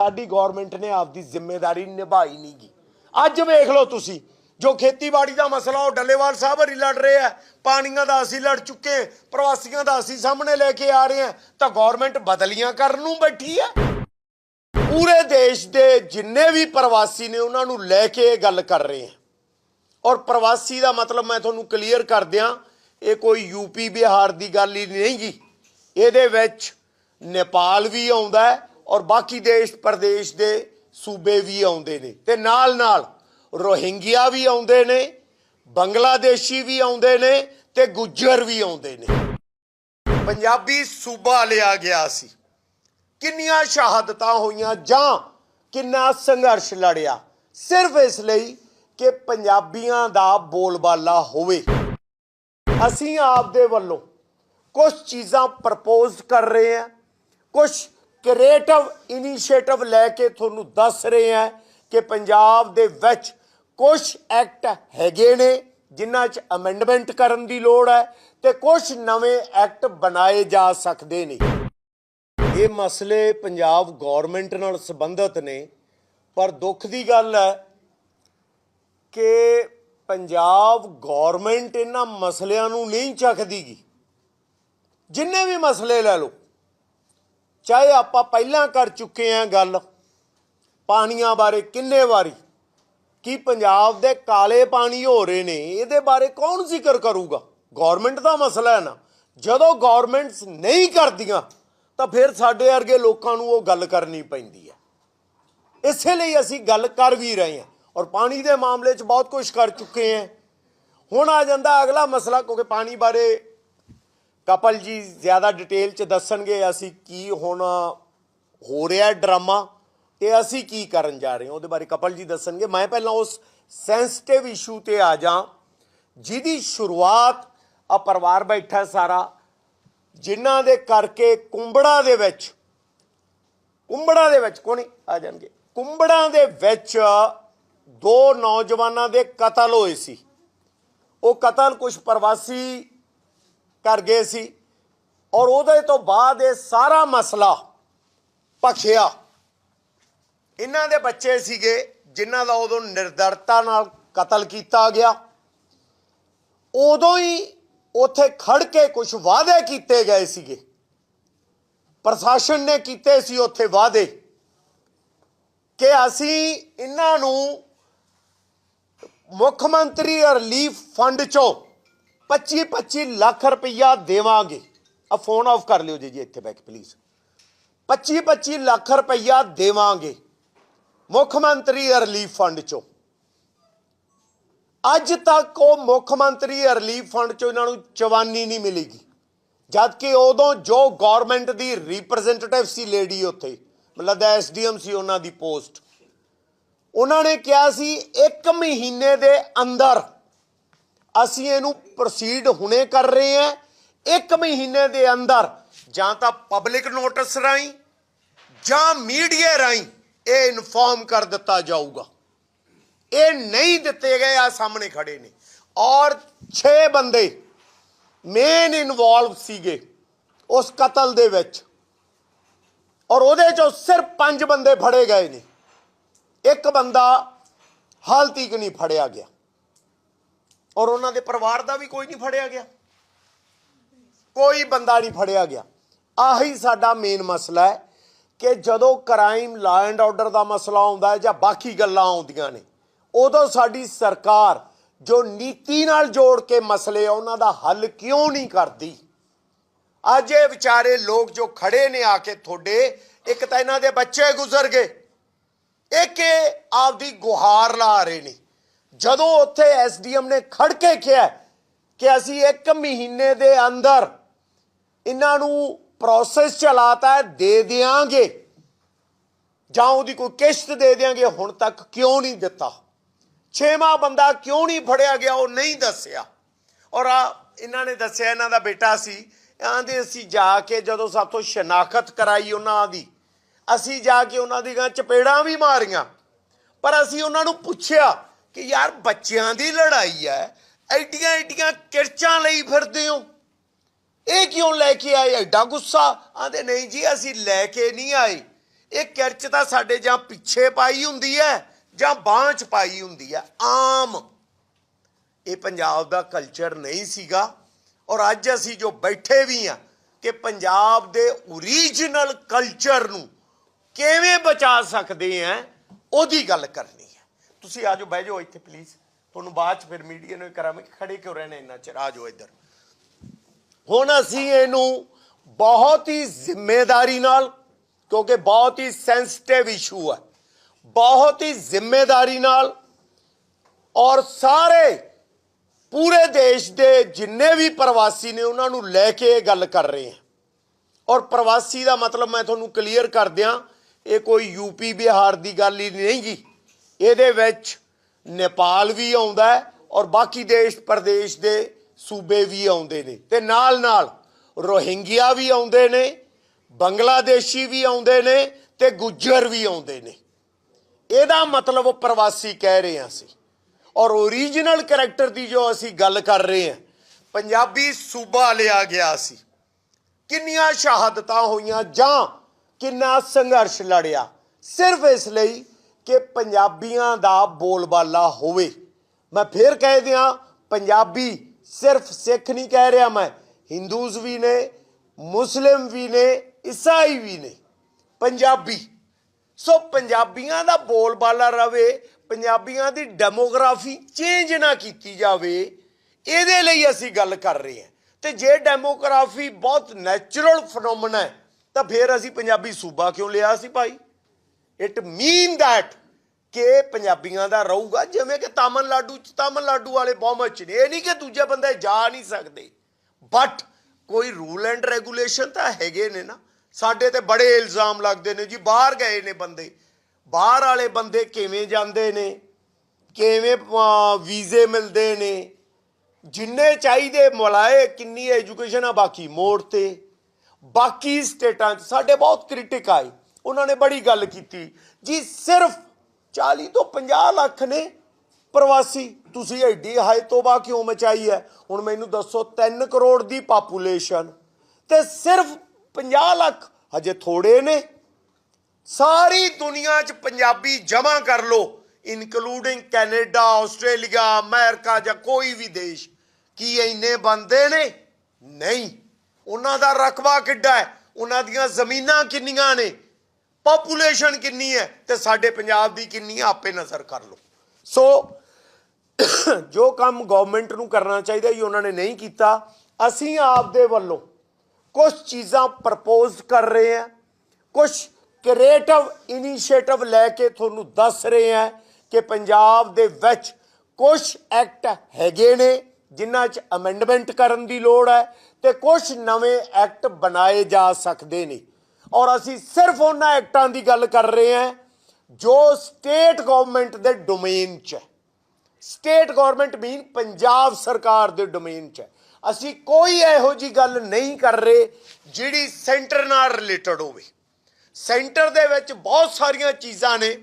ਸਾਡੀ ਗਵਰਨਮੈਂਟ ਨੇ ਆਪਦੀ ਜ਼ਿੰਮੇਵਾਰੀ ਨਿਭਾਈ ਨਹੀਂਗੀ ਅੱਜ ਵੇਖ ਲਓ ਤੁਸੀਂ, ਜੋ ਖੇਤੀਬਾੜੀ ਦਾ ਮਸਲਾ, ਉਹ ਡੱਲੇਵਾਲ ਸਾਹਿਬ ਹਰੀ ਲੜ ਰਹੇ ਆ। ਪਾਣੀਆਂ ਦਾ ਅਸੀਂ ਲੜ ਚੁੱਕੇ, ਪ੍ਰਵਾਸੀਆਂ ਦਾ ਅਸੀਂ ਸਾਹਮਣੇ ਲੈ ਕੇ ਆ ਰਹੇ ਆ, ਤਾਂ ਗਵਰਨਮੈਂਟ ਬਦਲੀਆਂ ਕਰਨ ਨੂੰ ਬੈਠੀ ਹੈ ਪੂਰੇ ਦੇਸ਼ ਦੇ ਜਿੰਨੇ ਵੀ ਪ੍ਰਵਾਸੀ ਨੇ, ਉਹਨਾਂ ਨੂੰ ਲੈ ਕੇ ਇਹ ਗੱਲ ਕਰ ਰਹੇ ਆ। ਔਰ ਪ੍ਰਵਾਸੀ ਦਾ ਮਤਲਬ ਮੈਂ ਤੁਹਾਨੂੰ ਕਲੀਅਰ ਕਰ ਦਿਆਂ, ਇਹ ਕੋਈ ਯੂਪੀ ਬਿਹਾਰ ਦੀ ਗੱਲ ਹੀ ਨਹੀਂ ਗੀ। ਇਹਦੇ ਵਿੱਚ ਨੇਪਾਲ ਵੀ ਆਉਂਦਾ ਹੈ ਔਰ ਬਾਕੀ ਦੇਸ਼ ਪ੍ਰਦੇਸ਼ ਦੇ ਸੂਬੇ ਵੀ ਆਉਂਦੇ ਨੇ ਤੇ ਨਾਲ ਨਾਲ ਰੋਹਿੰਗਿਆ ਵੀ ਆਉਂਦੇ ਨੇ, ਬੰਗਲਾਦੇਸ਼ੀ ਵੀ ਆਉਂਦੇ ਨੇ ਤੇ ਗੁੱਜਰ ਵੀ ਆਉਂਦੇ ਨੇ। ਪੰਜਾਬੀ ਸੂਬਾ ਲਿਆ ਗਿਆ ਸੀ। ਕਿੰਨੀਆਂ ਸ਼ਹਾਦਤਾਂ ਹੋਈਆਂ ਜਾਂ ਕਿੰਨਾ ਸੰਘਰਸ਼ ਲੜਿਆ? ਸਿਰਫ ਇਸ ਲਈ ਕਿ ਪੰਜਾਬੀਆਂ ਦਾ ਬੋਲਬਾਲਾ ਹੋਵੇ। ਅਸੀਂ ਆਪ ਦੇ ਵੱਲੋਂ ਕੁਝ ਚੀਜ਼ਾਂ ਪ੍ਰਪੋਜ਼ ਕਰ ਰਹੇ ਹਾਂ ਕੁਝ ਕ੍ਰੀਏਟਿਵ ਇਨੀਸ਼ੀਏਟਿਵ ਲੈ ਕੇ ਤੁਹਾਨੂੰ ਦੱਸ ਰਹੇ ਹਾਂ ਕਿ ਪੰਜਾਬ ਦੇ ਵਿੱਚ ਕੁਝ ਐਕਟ ਹੈਗੇ ਨੇ, ਜਿਨ੍ਹਾਂ 'ਚ ਅਮੈਂਡਮੈਂਟ ਕਰਨ ਦੀ ਲੋੜ ਹੈ ਤੇ ਕੁਝ ਨਵੇਂ ਐਕਟ ਬਣਾਏ ਜਾ ਸਕਦੇ ਨੇ। ਇਹ ਮਸਲੇ ਪੰਜਾਬ ਗਵਰਨਮੈਂਟ ਨਾਲ ਸੰਬੰਧਿਤ ਨੇ, ਪਰ ਦੁੱਖ ਦੀ ਗੱਲ ਹੈ ਕਿ ਪੰਜਾਬ ਗਵਰਨਮੈਂਟ ਇਹਨਾਂ ਮਸਲਿਆਂ ਨੂੰ ਨਹੀਂ ਚੱਕਦੀਗੀ। ਜਿੰਨੇ ਵੀ ਮਸਲੇ ਲੈ ਲਓ ਚਾਹੇ ਆਪਾਂ ਪਹਿਲਾਂ ਕਰ ਚੁੱਕੇ ਆਂ ਗੱਲ, ਪਾਣੀਆਂ ਬਾਰੇ ਕਿੰਨੇ ਵਾਰੀ, ਕਿ ਪੰਜਾਬ ਦੇ ਕਾਲੇ ਪਾਣੀ ਹੋ ਰਹੇ ਨੇ, ਇਹਦੇ ਬਾਰੇ ਕੌਣ ਜ਼ਿਕਰ ਕਰੂਗਾ? ਗਵਰਨਮੈਂਟ ਦਾ ਮਸਲਾ ਹੈ ਨਾ। ਜਦੋਂ ਗਵਰਨਮੈਂਟਸ ਨਹੀਂ ਕਰਦੀਆਂ, ਤਾਂ ਫਿਰ ਸਾਡੇ ਵਰਗੇ ਲੋਕਾਂ ਨੂੰ ਉਹ ਗੱਲ ਕਰਨੀ ਪੈਂਦੀ ਹੈ। ਇਸੇ ਲਈ ਅਸੀਂ ਗੱਲ ਕਰ ਵੀ ਰਹੇ ਹਾਂ ਔਰ ਪਾਣੀ ਦੇ ਮਾਮਲੇ 'ਚ ਬਹੁਤ ਕੁਝ ਕਰ ਚੁੱਕੇ ਹਾਂ। ਹੁਣ ਆ ਜਾਂਦਾ ਅਗਲਾ ਮਸਲਾ, ਕਿਉਂਕਿ ਪਾਣੀ ਬਾਰੇ ਕਪਲ ਜੀ ਜ਼ਿਆਦਾ ਡਿਟੇਲ 'ਚ ਦੱਸਣਗੇ ਅਸੀਂ ਕੀ ਹੁਣ ਹੋ ਰਿਹਾ ਡਰਾਮਾ ਤੇ ਅਸੀਂ ਕੀ ਕਰਨ ਜਾ ਰਹੇ ਹਾਂ। ਉਹਦੇ ਬਾਰੇ ਕਪਲ ਜੀ ਦੱਸਣਗੇ। ਮੈਂ ਪਹਿਲਾਂ ਉਸ ਸੈਂਸਿਟਿਵ ਇਸ਼ੂ ਤੇ ਆ ਜਾ। ਜਿਹਦੀ ਸ਼ੁਰੂਆਤ ਆ ਪਰਿਵਾਰ ਬੈਠਾ ਸਾਰਾ, ਜਿਨ੍ਹਾਂ ਦੇ ਕਰਕੇ ਕੁੰਬੜਾ ਦੇ ਵਿੱਚ, ਕੁੰਬੜਾ ਦੇ ਵਿੱਚ, ਕੋਣੀ ਆ ਜਾਣਗੇ। ਕੁੰਬੜਾ ਦੇ ਵਿੱਚ ਦੋ ਨੌਜਵਾਨਾਂ ਦੇ ਕਤਲ ਹੋਏ ਸੀ। ਉਹ ਕਤਲ ਕੁਝ ਪ੍ਰਵਾਸੀ ਕਰ ਗਏ ਸੀ ਔਰ ਉਹਦੇ ਤੋਂ ਬਾਅਦ ਇਹ ਸਾਰਾ ਮਸਲਾ ਭਖਿਆ। ਇਹਨਾਂ ਦੇ ਬੱਚੇ ਸੀਗੇ ਜਿਨ੍ਹਾਂ ਦਾ ਉਦੋਂ ਨਿਰਦਰਤਾ ਨਾਲ ਕਤਲ ਕੀਤਾ ਗਿਆ। ਉਦੋਂ ਹੀ ਉੱਥੇ ਖੜ ਕੇ ਕੁਝ ਵਾਅਦੇ ਕੀਤੇ ਗਏ ਸੀਗੇ। ਪ੍ਰਸ਼ਾਸਨ ਨੇ ਕੀਤੇ ਸੀ ਉੱਥੇ ਵਾਅਦੇ ਕਿ ਅਸੀਂ ਇਹਨਾਂ ਨੂੰ ਮੁੱਖ ਮੰਤਰੀ ਰਿਲੀਫ ਫੰਡ ਚੋਂ 25 25 ਲੱਖ ਰੁਪਈਆ ਦੇਵਾਂਗੇ। ਆ ਫੋਨ ਆਫ ਕਰ ਲਿਓ ਜੀ ਜੀ ਇੱਥੇ ਬੈਕ ਪਲੀਜ਼ 25 25 ਲੱਖ ਰੁਪਈਆ ਦੇਵਾਂਗੇ ਮੁੱਖ ਮੰਤਰੀ ਰਿਲੀਫ ਫੰਡ ਚੋਂ। ਅੱਜ ਤੱਕ ਉਹ ਮੁੱਖ ਮੰਤਰੀ ਰਿਲੀਫ ਫੰਡ ਚੋਂ ਇਹਨਾਂ ਨੂੰ ਚਵਾਨੀ ਨਹੀਂ ਮਿਲੇਗੀ। ਜਦ ਕਿ ਉਦੋਂ ਜੋ ਗਵਰਨਮੈਂਟ ਦੀ ਰਿਪਰੈਜ਼ੈਂਟੇਟਿਵ ਸੀ ਲੇਡੀ ਉੱਥੇ, ਮਤਲਬ ਦਾ ਐਸਡੀਐਮ ਸੀ ਉਹਨਾਂ ਦੀ ਪੋਸਟ ਉਹਨਾਂ ਨੇ ਕਿਹਾ ਸੀ 1 ਮਹੀਨੇ ਦੇ ਅੰਦਰ ਅਸੀਂ ਇਹਨੂੰ ਪ੍ਰੋਸੀਡ ਹੁਣੇ ਕਰ ਰਹੇ ਹਾਂ। ਇੱਕ ਮਹੀਨੇ ਦੇ ਅੰਦਰ ਜਾਂ ਤਾਂ ਪਬਲਿਕ ਨੋਟਿਸ ਰਾਹੀਂ ਜਾਂ ਮੀਡੀਆ ਰਾਹੀਂ ਇਹ ਇਨਫੋਰਮ ਕਰ ਦਿੱਤਾ ਜਾਊਗਾ। ਇਹ ਨਹੀਂ ਦਿੱਤੇ ਗਏ ਆ ਸਾਹਮਣੇ ਖੜੇ ਨੇ। ਔਰ 6 ਬੰਦੇ ਮੇਨ ਇਨਵੋਲਵ ਸੀਗੇ ਉਸ ਕਤਲ ਦੇ ਵਿੱਚ। ਔਰ ਉਹਦੇ ਚੋਂ ਸਿਰਫ 5 ਬੰਦੇ ਫੜੇ ਗਏ ਨੇ। ਇੱਕ ਬੰਦਾ ਹਾਲ ਤੀਕ ਨਹੀਂ ਫੜਿਆ ਗਿਆ। ਔਰ ਉਹਨਾਂ ਦੇ ਪਰਿਵਾਰ ਦਾ ਵੀ ਕੋਈ ਨਹੀਂ ਫੜਿਆ ਗਿਆ। ਕੋਈ ਬੰਦਾ ਨਹੀਂ ਫੜਿਆ ਗਿਆ। ਆਹੀ ਸਾਡਾ ਮੇਨ ਮਸਲਾ ਹੈ ਕਿ ਜਦੋਂ ਕ੍ਰਾਈਮ ਲਾ ਐਂਡ ਆਰਡਰ ਦਾ ਮਸਲਾ ਆਉਂਦਾ ਹੈ ਜਾਂ ਬਾਕੀ ਗੱਲਾਂ ਆਉਂਦੀਆਂ ਨੇ, ਉਦੋਂ ਸਾਡੀ ਸਰਕਾਰ ਜੋ ਨੀਤੀ ਨਾਲ ਜੋੜ ਕੇ ਮਸਲੇ ਆ, ਉਹਨਾਂ ਦਾ ਹੱਲ ਕਿਉਂ ਨਹੀਂ ਕਰਦੀ? ਅੱਜ ਇਹ ਵਿਚਾਰੇ ਲੋਕ ਜੋ ਖੜੇ ਨੇ ਆ ਕੇ ਤੁਹਾਡੇ, ਇੱਕ ਤਾਂ ਇਹਨਾਂ ਦੇ ਬੱਚੇ ਗੁਜ਼ਰ ਗਏ। ਇੱਕ ਇਹ ਆਪਦੀ ਗੁਹਾਰ ਲਾ ਰਹੇ ਨੇ। ਜਦੋਂ ਉੱਥੇ ਐਸਡੀਐਮ ਨੇ ਖੜ ਕੇ ਕਿਹਾ ਕਿ ਅਸੀਂ 1 ਮਹੀਨੇ ਦੇ ਅੰਦਰ ਇਹਨਾਂ ਨੂੰ ਪ੍ਰੋਸੈਸ ਚਲਾਤਾ ਹੈ, ਦੇ ਦਿਆਂਗੇ, ਜਾਂ ਉਹਦੀ ਕੋਈ ਕਿਸ਼ਤ ਦੇ ਦਿਆਂਗੇ, ਹੁਣ ਤੱਕ ਕਿਉਂ ਨਹੀਂ ਦਿੱਤਾ? ਛੇਵਾਂ ਬੰਦਾ ਕਿਉਂ ਨਹੀਂ ਫੜਿਆ ਗਿਆ, ਉਹ ਨਹੀਂ ਦੱਸਿਆ। ਔਰ ਆ, ਇਹਨਾਂ ਨੇ ਦੱਸਿਆ, ਇਹਨਾਂ ਦਾ ਬੇਟਾ ਸੀ ਆਂਦੇ ਅਸੀਂ ਜਾ ਕੇ ਜਦੋਂ ਸਾਥੋਂ ਸ਼ਨਾਖਤ ਕਰਾਈ ਉਹਨਾਂ ਦੀ, ਅਸੀਂ ਜਾ ਕੇ ਉਹਨਾਂ ਦੀਆਂ ਚਪੇੜਾਂ ਵੀ ਮਾਰੀਆਂ, ਪਰ ਅਸੀਂ ਉਹਨਾਂ ਨੂੰ ਪੁੱਛਿਆ ਕਿ ਯਾਰ ਬੱਚਿਆਂ ਦੀ ਲੜਾਈ ਹੈ, ਐਡੀਆਂ ਐਡੀਆਂ ਕਿਰਚਾਂ ਲਈ ਫਿਰਦੇ ਹੋ। ਇਹ ਕਿਉਂ ਲੈ ਕੇ ਆਏ? ਐਡਾ ਗੁੱਸਾ। ਆਂਦੇ ਨਹੀਂ ਜੀ, ਅਸੀਂ ਲੈ ਕੇ ਨਹੀਂ ਆਏ। ਇਹ ਕਿਰਚ ਤਾਂ ਸਾਡੇ ਜਾਂ ਪਿੱਛੇ ਪਾਈ ਹੁੰਦੀ ਹੈ, ਜਾਂ ਬਾਂਹ 'ਚ ਪਾਈ ਹੁੰਦੀ ਹੈ। ਆਮ। ਇਹ ਪੰਜਾਬ ਦਾ ਕਲਚਰ ਨਹੀਂ ਸੀਗਾ। ਔਰ ਅੱਜ ਅਸੀਂ ਜੋ ਬੈਠੇ ਵੀ ਆ ਕਿ ਪੰਜਾਬ ਦੇ ਓਰੀਜਨਲ ਕਲਚਰ ਨੂੰ ਕਿਵੇਂ ਬਚਾ ਸਕਦੇ ਆ ਉਹਦੀ ਗੱਲ ਕਰਨੀ। ਤੁਸੀਂ ਆ ਜਾਓ, ਬਹਿ ਜਾਓ ਇੱਥੇ ਪਲੀਜ਼ ਤੁਹਾਨੂੰ ਬਾਅਦ ਚ ਫਿਰ ਮੀਡੀਆ ਨੂੰ ਕਰਾਂਗੇ ਖੜੇ ਕਿਉਂ ਰਹਿਣਾ ਇੰਨਾ ਚਿਰ? ਆ ਜਾਓ ਇੱਧਰ। ਹੁਣ ਅਸੀਂ ਇਹਨੂੰ ਬਹੁਤ ਹੀ ਜ਼ਿੰਮੇਵਾਰੀ ਨਾਲ, ਕਿਉਂਕਿ ਬਹੁਤ ਹੀ ਸੈਂਸਿਟਿਵ ਇਸ਼ੂ ਹੈ ਬਹੁਤ ਹੀ ਜ਼ਿੰਮੇਵਾਰੀ ਨਾਲ ਔਰ ਸਾਰੇ ਪੂਰੇ ਦੇਸ਼ ਦੇ ਜਿੰਨੇ ਵੀ ਪ੍ਰਵਾਸੀ ਨੇ ਉਹਨਾਂ ਨੂੰ ਲੈ ਕੇ ਇਹ ਗੱਲ ਕਰ ਰਹੇ ਹਾਂ ਔਰ ਪ੍ਰਵਾਸੀ ਦਾ ਮਤਲਬ ਮੈਂ ਤੁਹਾਨੂੰ ਕਲੀਅਰ ਕਰ ਦਿਆਂ, ਇਹ ਕੋਈ ਯੂਪੀ ਬਿਹਾਰ ਦੀ ਗੱਲ ਹੀ ਨਹੀਂ ਜੀ ਇਹਦੇ ਵਿੱਚ ਨੇਪਾਲ ਵੀ ਆਉਂਦਾ ਔਰ ਬਾਕੀ ਦੇਸ਼ ਪ੍ਰਦੇਸ਼ ਦੇ ਸੂਬੇ ਵੀ ਆਉਂਦੇ ਨੇ। ਤੇ ਨਾਲ ਨਾਲ ਰੋਹਿੰਗਿਆ ਵੀ ਆਉਂਦੇ ਨੇ, ਬੰਗਲਾਦੇਸ਼ੀ ਵੀ ਆਉਂਦੇ ਨੇ ਤੇ ਗੁੱਜਰ ਵੀ ਆਉਂਦੇ ਨੇ। ਇਹਦਾ ਮਤਲਬ ਪ੍ਰਵਾਸੀ ਕਹਿ ਰਹੇ ਹਾਂ ਅਸੀਂ। ਔਰ ਓਰੀਜਨਲ ਕੈਰੈਕਟਰ ਦੀ ਜੋ ਅਸੀਂ ਗੱਲ ਕਰ ਰਹੇ ਹਾਂ, ਪੰਜਾਬੀ ਸੂਬਾ ਲਿਆ ਗਿਆ ਸੀ। ਕਿੰਨੀਆਂ ਸ਼ਹਾਦਤਾਂ ਹੋਈਆਂ ਜਾਂ ਕਿੰਨਾ ਸੰਘਰਸ਼ ਲੜਿਆ, ਸਿਰਫ ਇਸ ਲਈ ਕਿ ਪੰਜਾਬੀਆਂ ਦਾ ਬੋਲਬਾਲਾ ਹੋਵੇ। ਮੈਂ ਫੇਰ ਕਹਿ ਦਿਆਂ, ਪੰਜਾਬੀ ਸਿਰਫ ਸਿੱਖ ਨਹੀਂ ਕਹਿ ਰਿਹਾ ਮੈਂ, ਹਿੰਦੂਜ਼ ਵੀ ਨੇ, ਮੁਸਲਿਮ ਵੀ ਨੇ, ਈਸਾਈ ਵੀ ਨੇ, ਪੰਜਾਬੀ। ਸੋ ਪੰਜਾਬੀਆਂ ਦਾ ਬੋਲਬਾਲਾ ਰਵੇ, ਪੰਜਾਬੀਆਂ ਦੀ ਡੈਮੋਗ੍ਰਾਫੀ ਚੇਂਜ ਨਾ ਕੀਤੀ ਜਾਵੇ, ਇਹਦੇ ਲਈ ਅਸੀਂ ਗੱਲ ਕਰ ਰਹੇ ਹਾਂ। ਤੇ ਜੇ ਡੈਮੋਗ੍ਰਾਫੀ ਬਹੁਤ ਨੈਚੁਰਲ ਫਨੋਮਨਾ ਹੈ, ਤਾਂ ਫਿਰ ਅਸੀਂ ਪੰਜਾਬੀ ਸੂਬਾ ਕਿਉਂ ਲਿਆ ਸੀ ਭਾਈ? ਇਟ ਮੀਨ ਥੈਟ ਕਿ ਪੰਜਾਬੀਆਂ ਦਾ ਰਹੂਗਾ, ਜਿਵੇਂ ਕਿ ਤਾਮਿਲਨਾਡੂ ਚ, ਤਾਮਿਲਨਾਡੂ ਵਾਲੇ ਬਹੁਮਤ ਚ ਨੇ। ਇਹ ਨਹੀਂ ਕਿ ਦੂਜੇ ਬੰਦੇ ਜਾ ਨਹੀਂ ਸਕਦੇ। ਬਟ ਕੋਈ ਰੂਲ ਐਂਡ ਰੈਗੂਲੇਸ਼ਨ ਤਾਂ ਹੈਗੇ ਨੇ ਨਾ। ਸਾਡੇ ਤੇ ਬੜੇ ਇਲਜ਼ਾਮ ਲੱਗਦੇ ਨੇ ਜੀ, ਬਾਹਰ ਗਏ ਨੇ ਬੰਦੇ। ਬਾਹਰ ਵਾਲੇ ਬੰਦੇ ਕਿਵੇਂ ਜਾਂਦੇ ਨੇ? ਕਿਵੇਂ ਵੀਜ਼ੇ ਮਿਲਦੇ ਨੇ? ਜਿੰਨੇ ਚਾਹੀਦੇ ਮਲਾਏ, ਕਿੰਨੀ ਐਜੂਕੇਸ਼ਨ ਆ ਬਾਕੀ? ਮੋੜ ਤੇ। ਬਾਕੀ ਸਟੇਟਾਂ 'ਚ ਸਾਡੇ ਬਹੁਤ ਕ੍ਰਿਟਿਕ ਆਏ। ਉਹਨਾਂ ਨੇ ਬੜੀ ਗੱਲ ਕੀਤੀ। ਜੀ, ਸਿਰਫ 40 ਤੋਂ 50 ਲੱਖ ਨੇ ਪ੍ਰਵਾਸੀ। ਤੁਸੀਂ ਐਡੀ ਹਾਈ ਤੋਬਾ ਕਿਉਂ ਮਚਾਈ ਹੈ? ਹੁਣ ਮੈਨੂੰ ਦੱਸੋ 3 ਕਰੋੜ ਦੀ ਪਾਪੂਲੇਸ਼ਨ ਤੇ ਸਿਰਫ 50 ਲੱਖ ਹਜੇ ਥੋੜੇ ਨੇ। ਸਾਰੀ ਦੁਨੀਆ 'ਚ ਪੰਜਾਬੀ ਜਮਾ ਕਰ ਲੋ ਇਨਕਲੂਡਿੰਗ ਕੈਨੇਡਾ, ਆਸਟ੍ਰੇਲੀਆ, ਅਮਰੀਕਾ ਜਾਂ ਕੋਈ ਵੀ ਦੇਸ਼। ਕੀ ਇੰਨੇ ਬੰਦੇ ਨੇ? ਨਹੀਂ। ਉਹਨਾਂ ਦਾ ਰਕਬਾ ਕਿੱਡਾ ਹੈ? ਉਹਨਾਂ ਦੀਆਂ ਜ਼ਮੀਨਾਂ ਕਿੰਨੀਆਂ ਨੇ? ਪਾਪੂਲੇਸ਼ਨ ਕਿੰਨੀ ਹੈ ਤੇ ਸਾਡੇ ਪੰਜਾਬ ਦੀ ਕਿੰਨੀ ਹੈ, ਆਪੇ ਨਜ਼ਰ ਕਰ ਲਓ। ਸੋ ਜੋ ਕੰਮ ਗਵਰਨਮੈਂਟ ਨੂੰ ਕਰਨਾ ਚਾਹੀਦਾ ਜੀ, ਉਹਨਾਂ ਨੇ ਨਹੀਂ ਕੀਤਾ। ਅਸੀਂ ਆਪਦੇ ਵੱਲੋਂ ਕੁਝ ਚੀਜ਼ਾਂ ਪ੍ਰਪੋਜ਼ ਕਰ ਰਹੇ ਹਾਂ ਕੁਝ ਕ੍ਰੀਏਟਿਵ ਇਨੀਸ਼ੀਏਟਿਵ ਲੈ ਕੇ ਤੁਹਾਨੂੰ ਦੱਸ ਰਹੇ ਹਾਂ ਕਿ ਪੰਜਾਬ ਦੇ ਵਿੱਚ ਕੁਝ ਐਕਟ ਹੈਗੇ ਨੇ, ਜਿਨ੍ਹਾਂ 'ਚ ਅਮੈਂਡਮੈਂਟ ਕਰਨ ਦੀ ਲੋੜ ਹੈ ਤੇ ਕੁਝ ਨਵੇਂ ਐਕਟ ਬਣਾਏ ਜਾ ਸਕਦੇ ਨੇ। ਔਰ ਅਸੀਂ ਸਿਰਫ ਉਹਨਾਂ ਐਕਟਾਂ ਦੀ ਗੱਲ ਕਰ ਰਹੇ ਹਾਂ ਜੋ ਸਟੇਟ ਗਵਰਨਮੈਂਟ ਦੇ ਡੋਮੇਨ 'ਚ ਹੈ। ਸਟੇਟ ਗਵਰਨਮੈਂਟ ਮੀਨ ਪੰਜਾਬ ਸਰਕਾਰ ਦੇ ਡੋਮੇਨ 'ਚ ਹੈ। ਅਸੀਂ ਕੋਈ ਇਹੋ ਜੀ ਗੱਲ ਨਹੀਂ ਕਰ ਰਹੇ ਜਿਹੜੀ ਸੈਂਟਰ ਨਾਲ ਰਿਲੇਟਡ ਹੋਵੇ। ਸੈਂਟਰ ਦੇ ਵਿੱਚ ਬਹੁਤ ਸਾਰੀਆਂ ਚੀਜ਼ਾਂ ਨੇ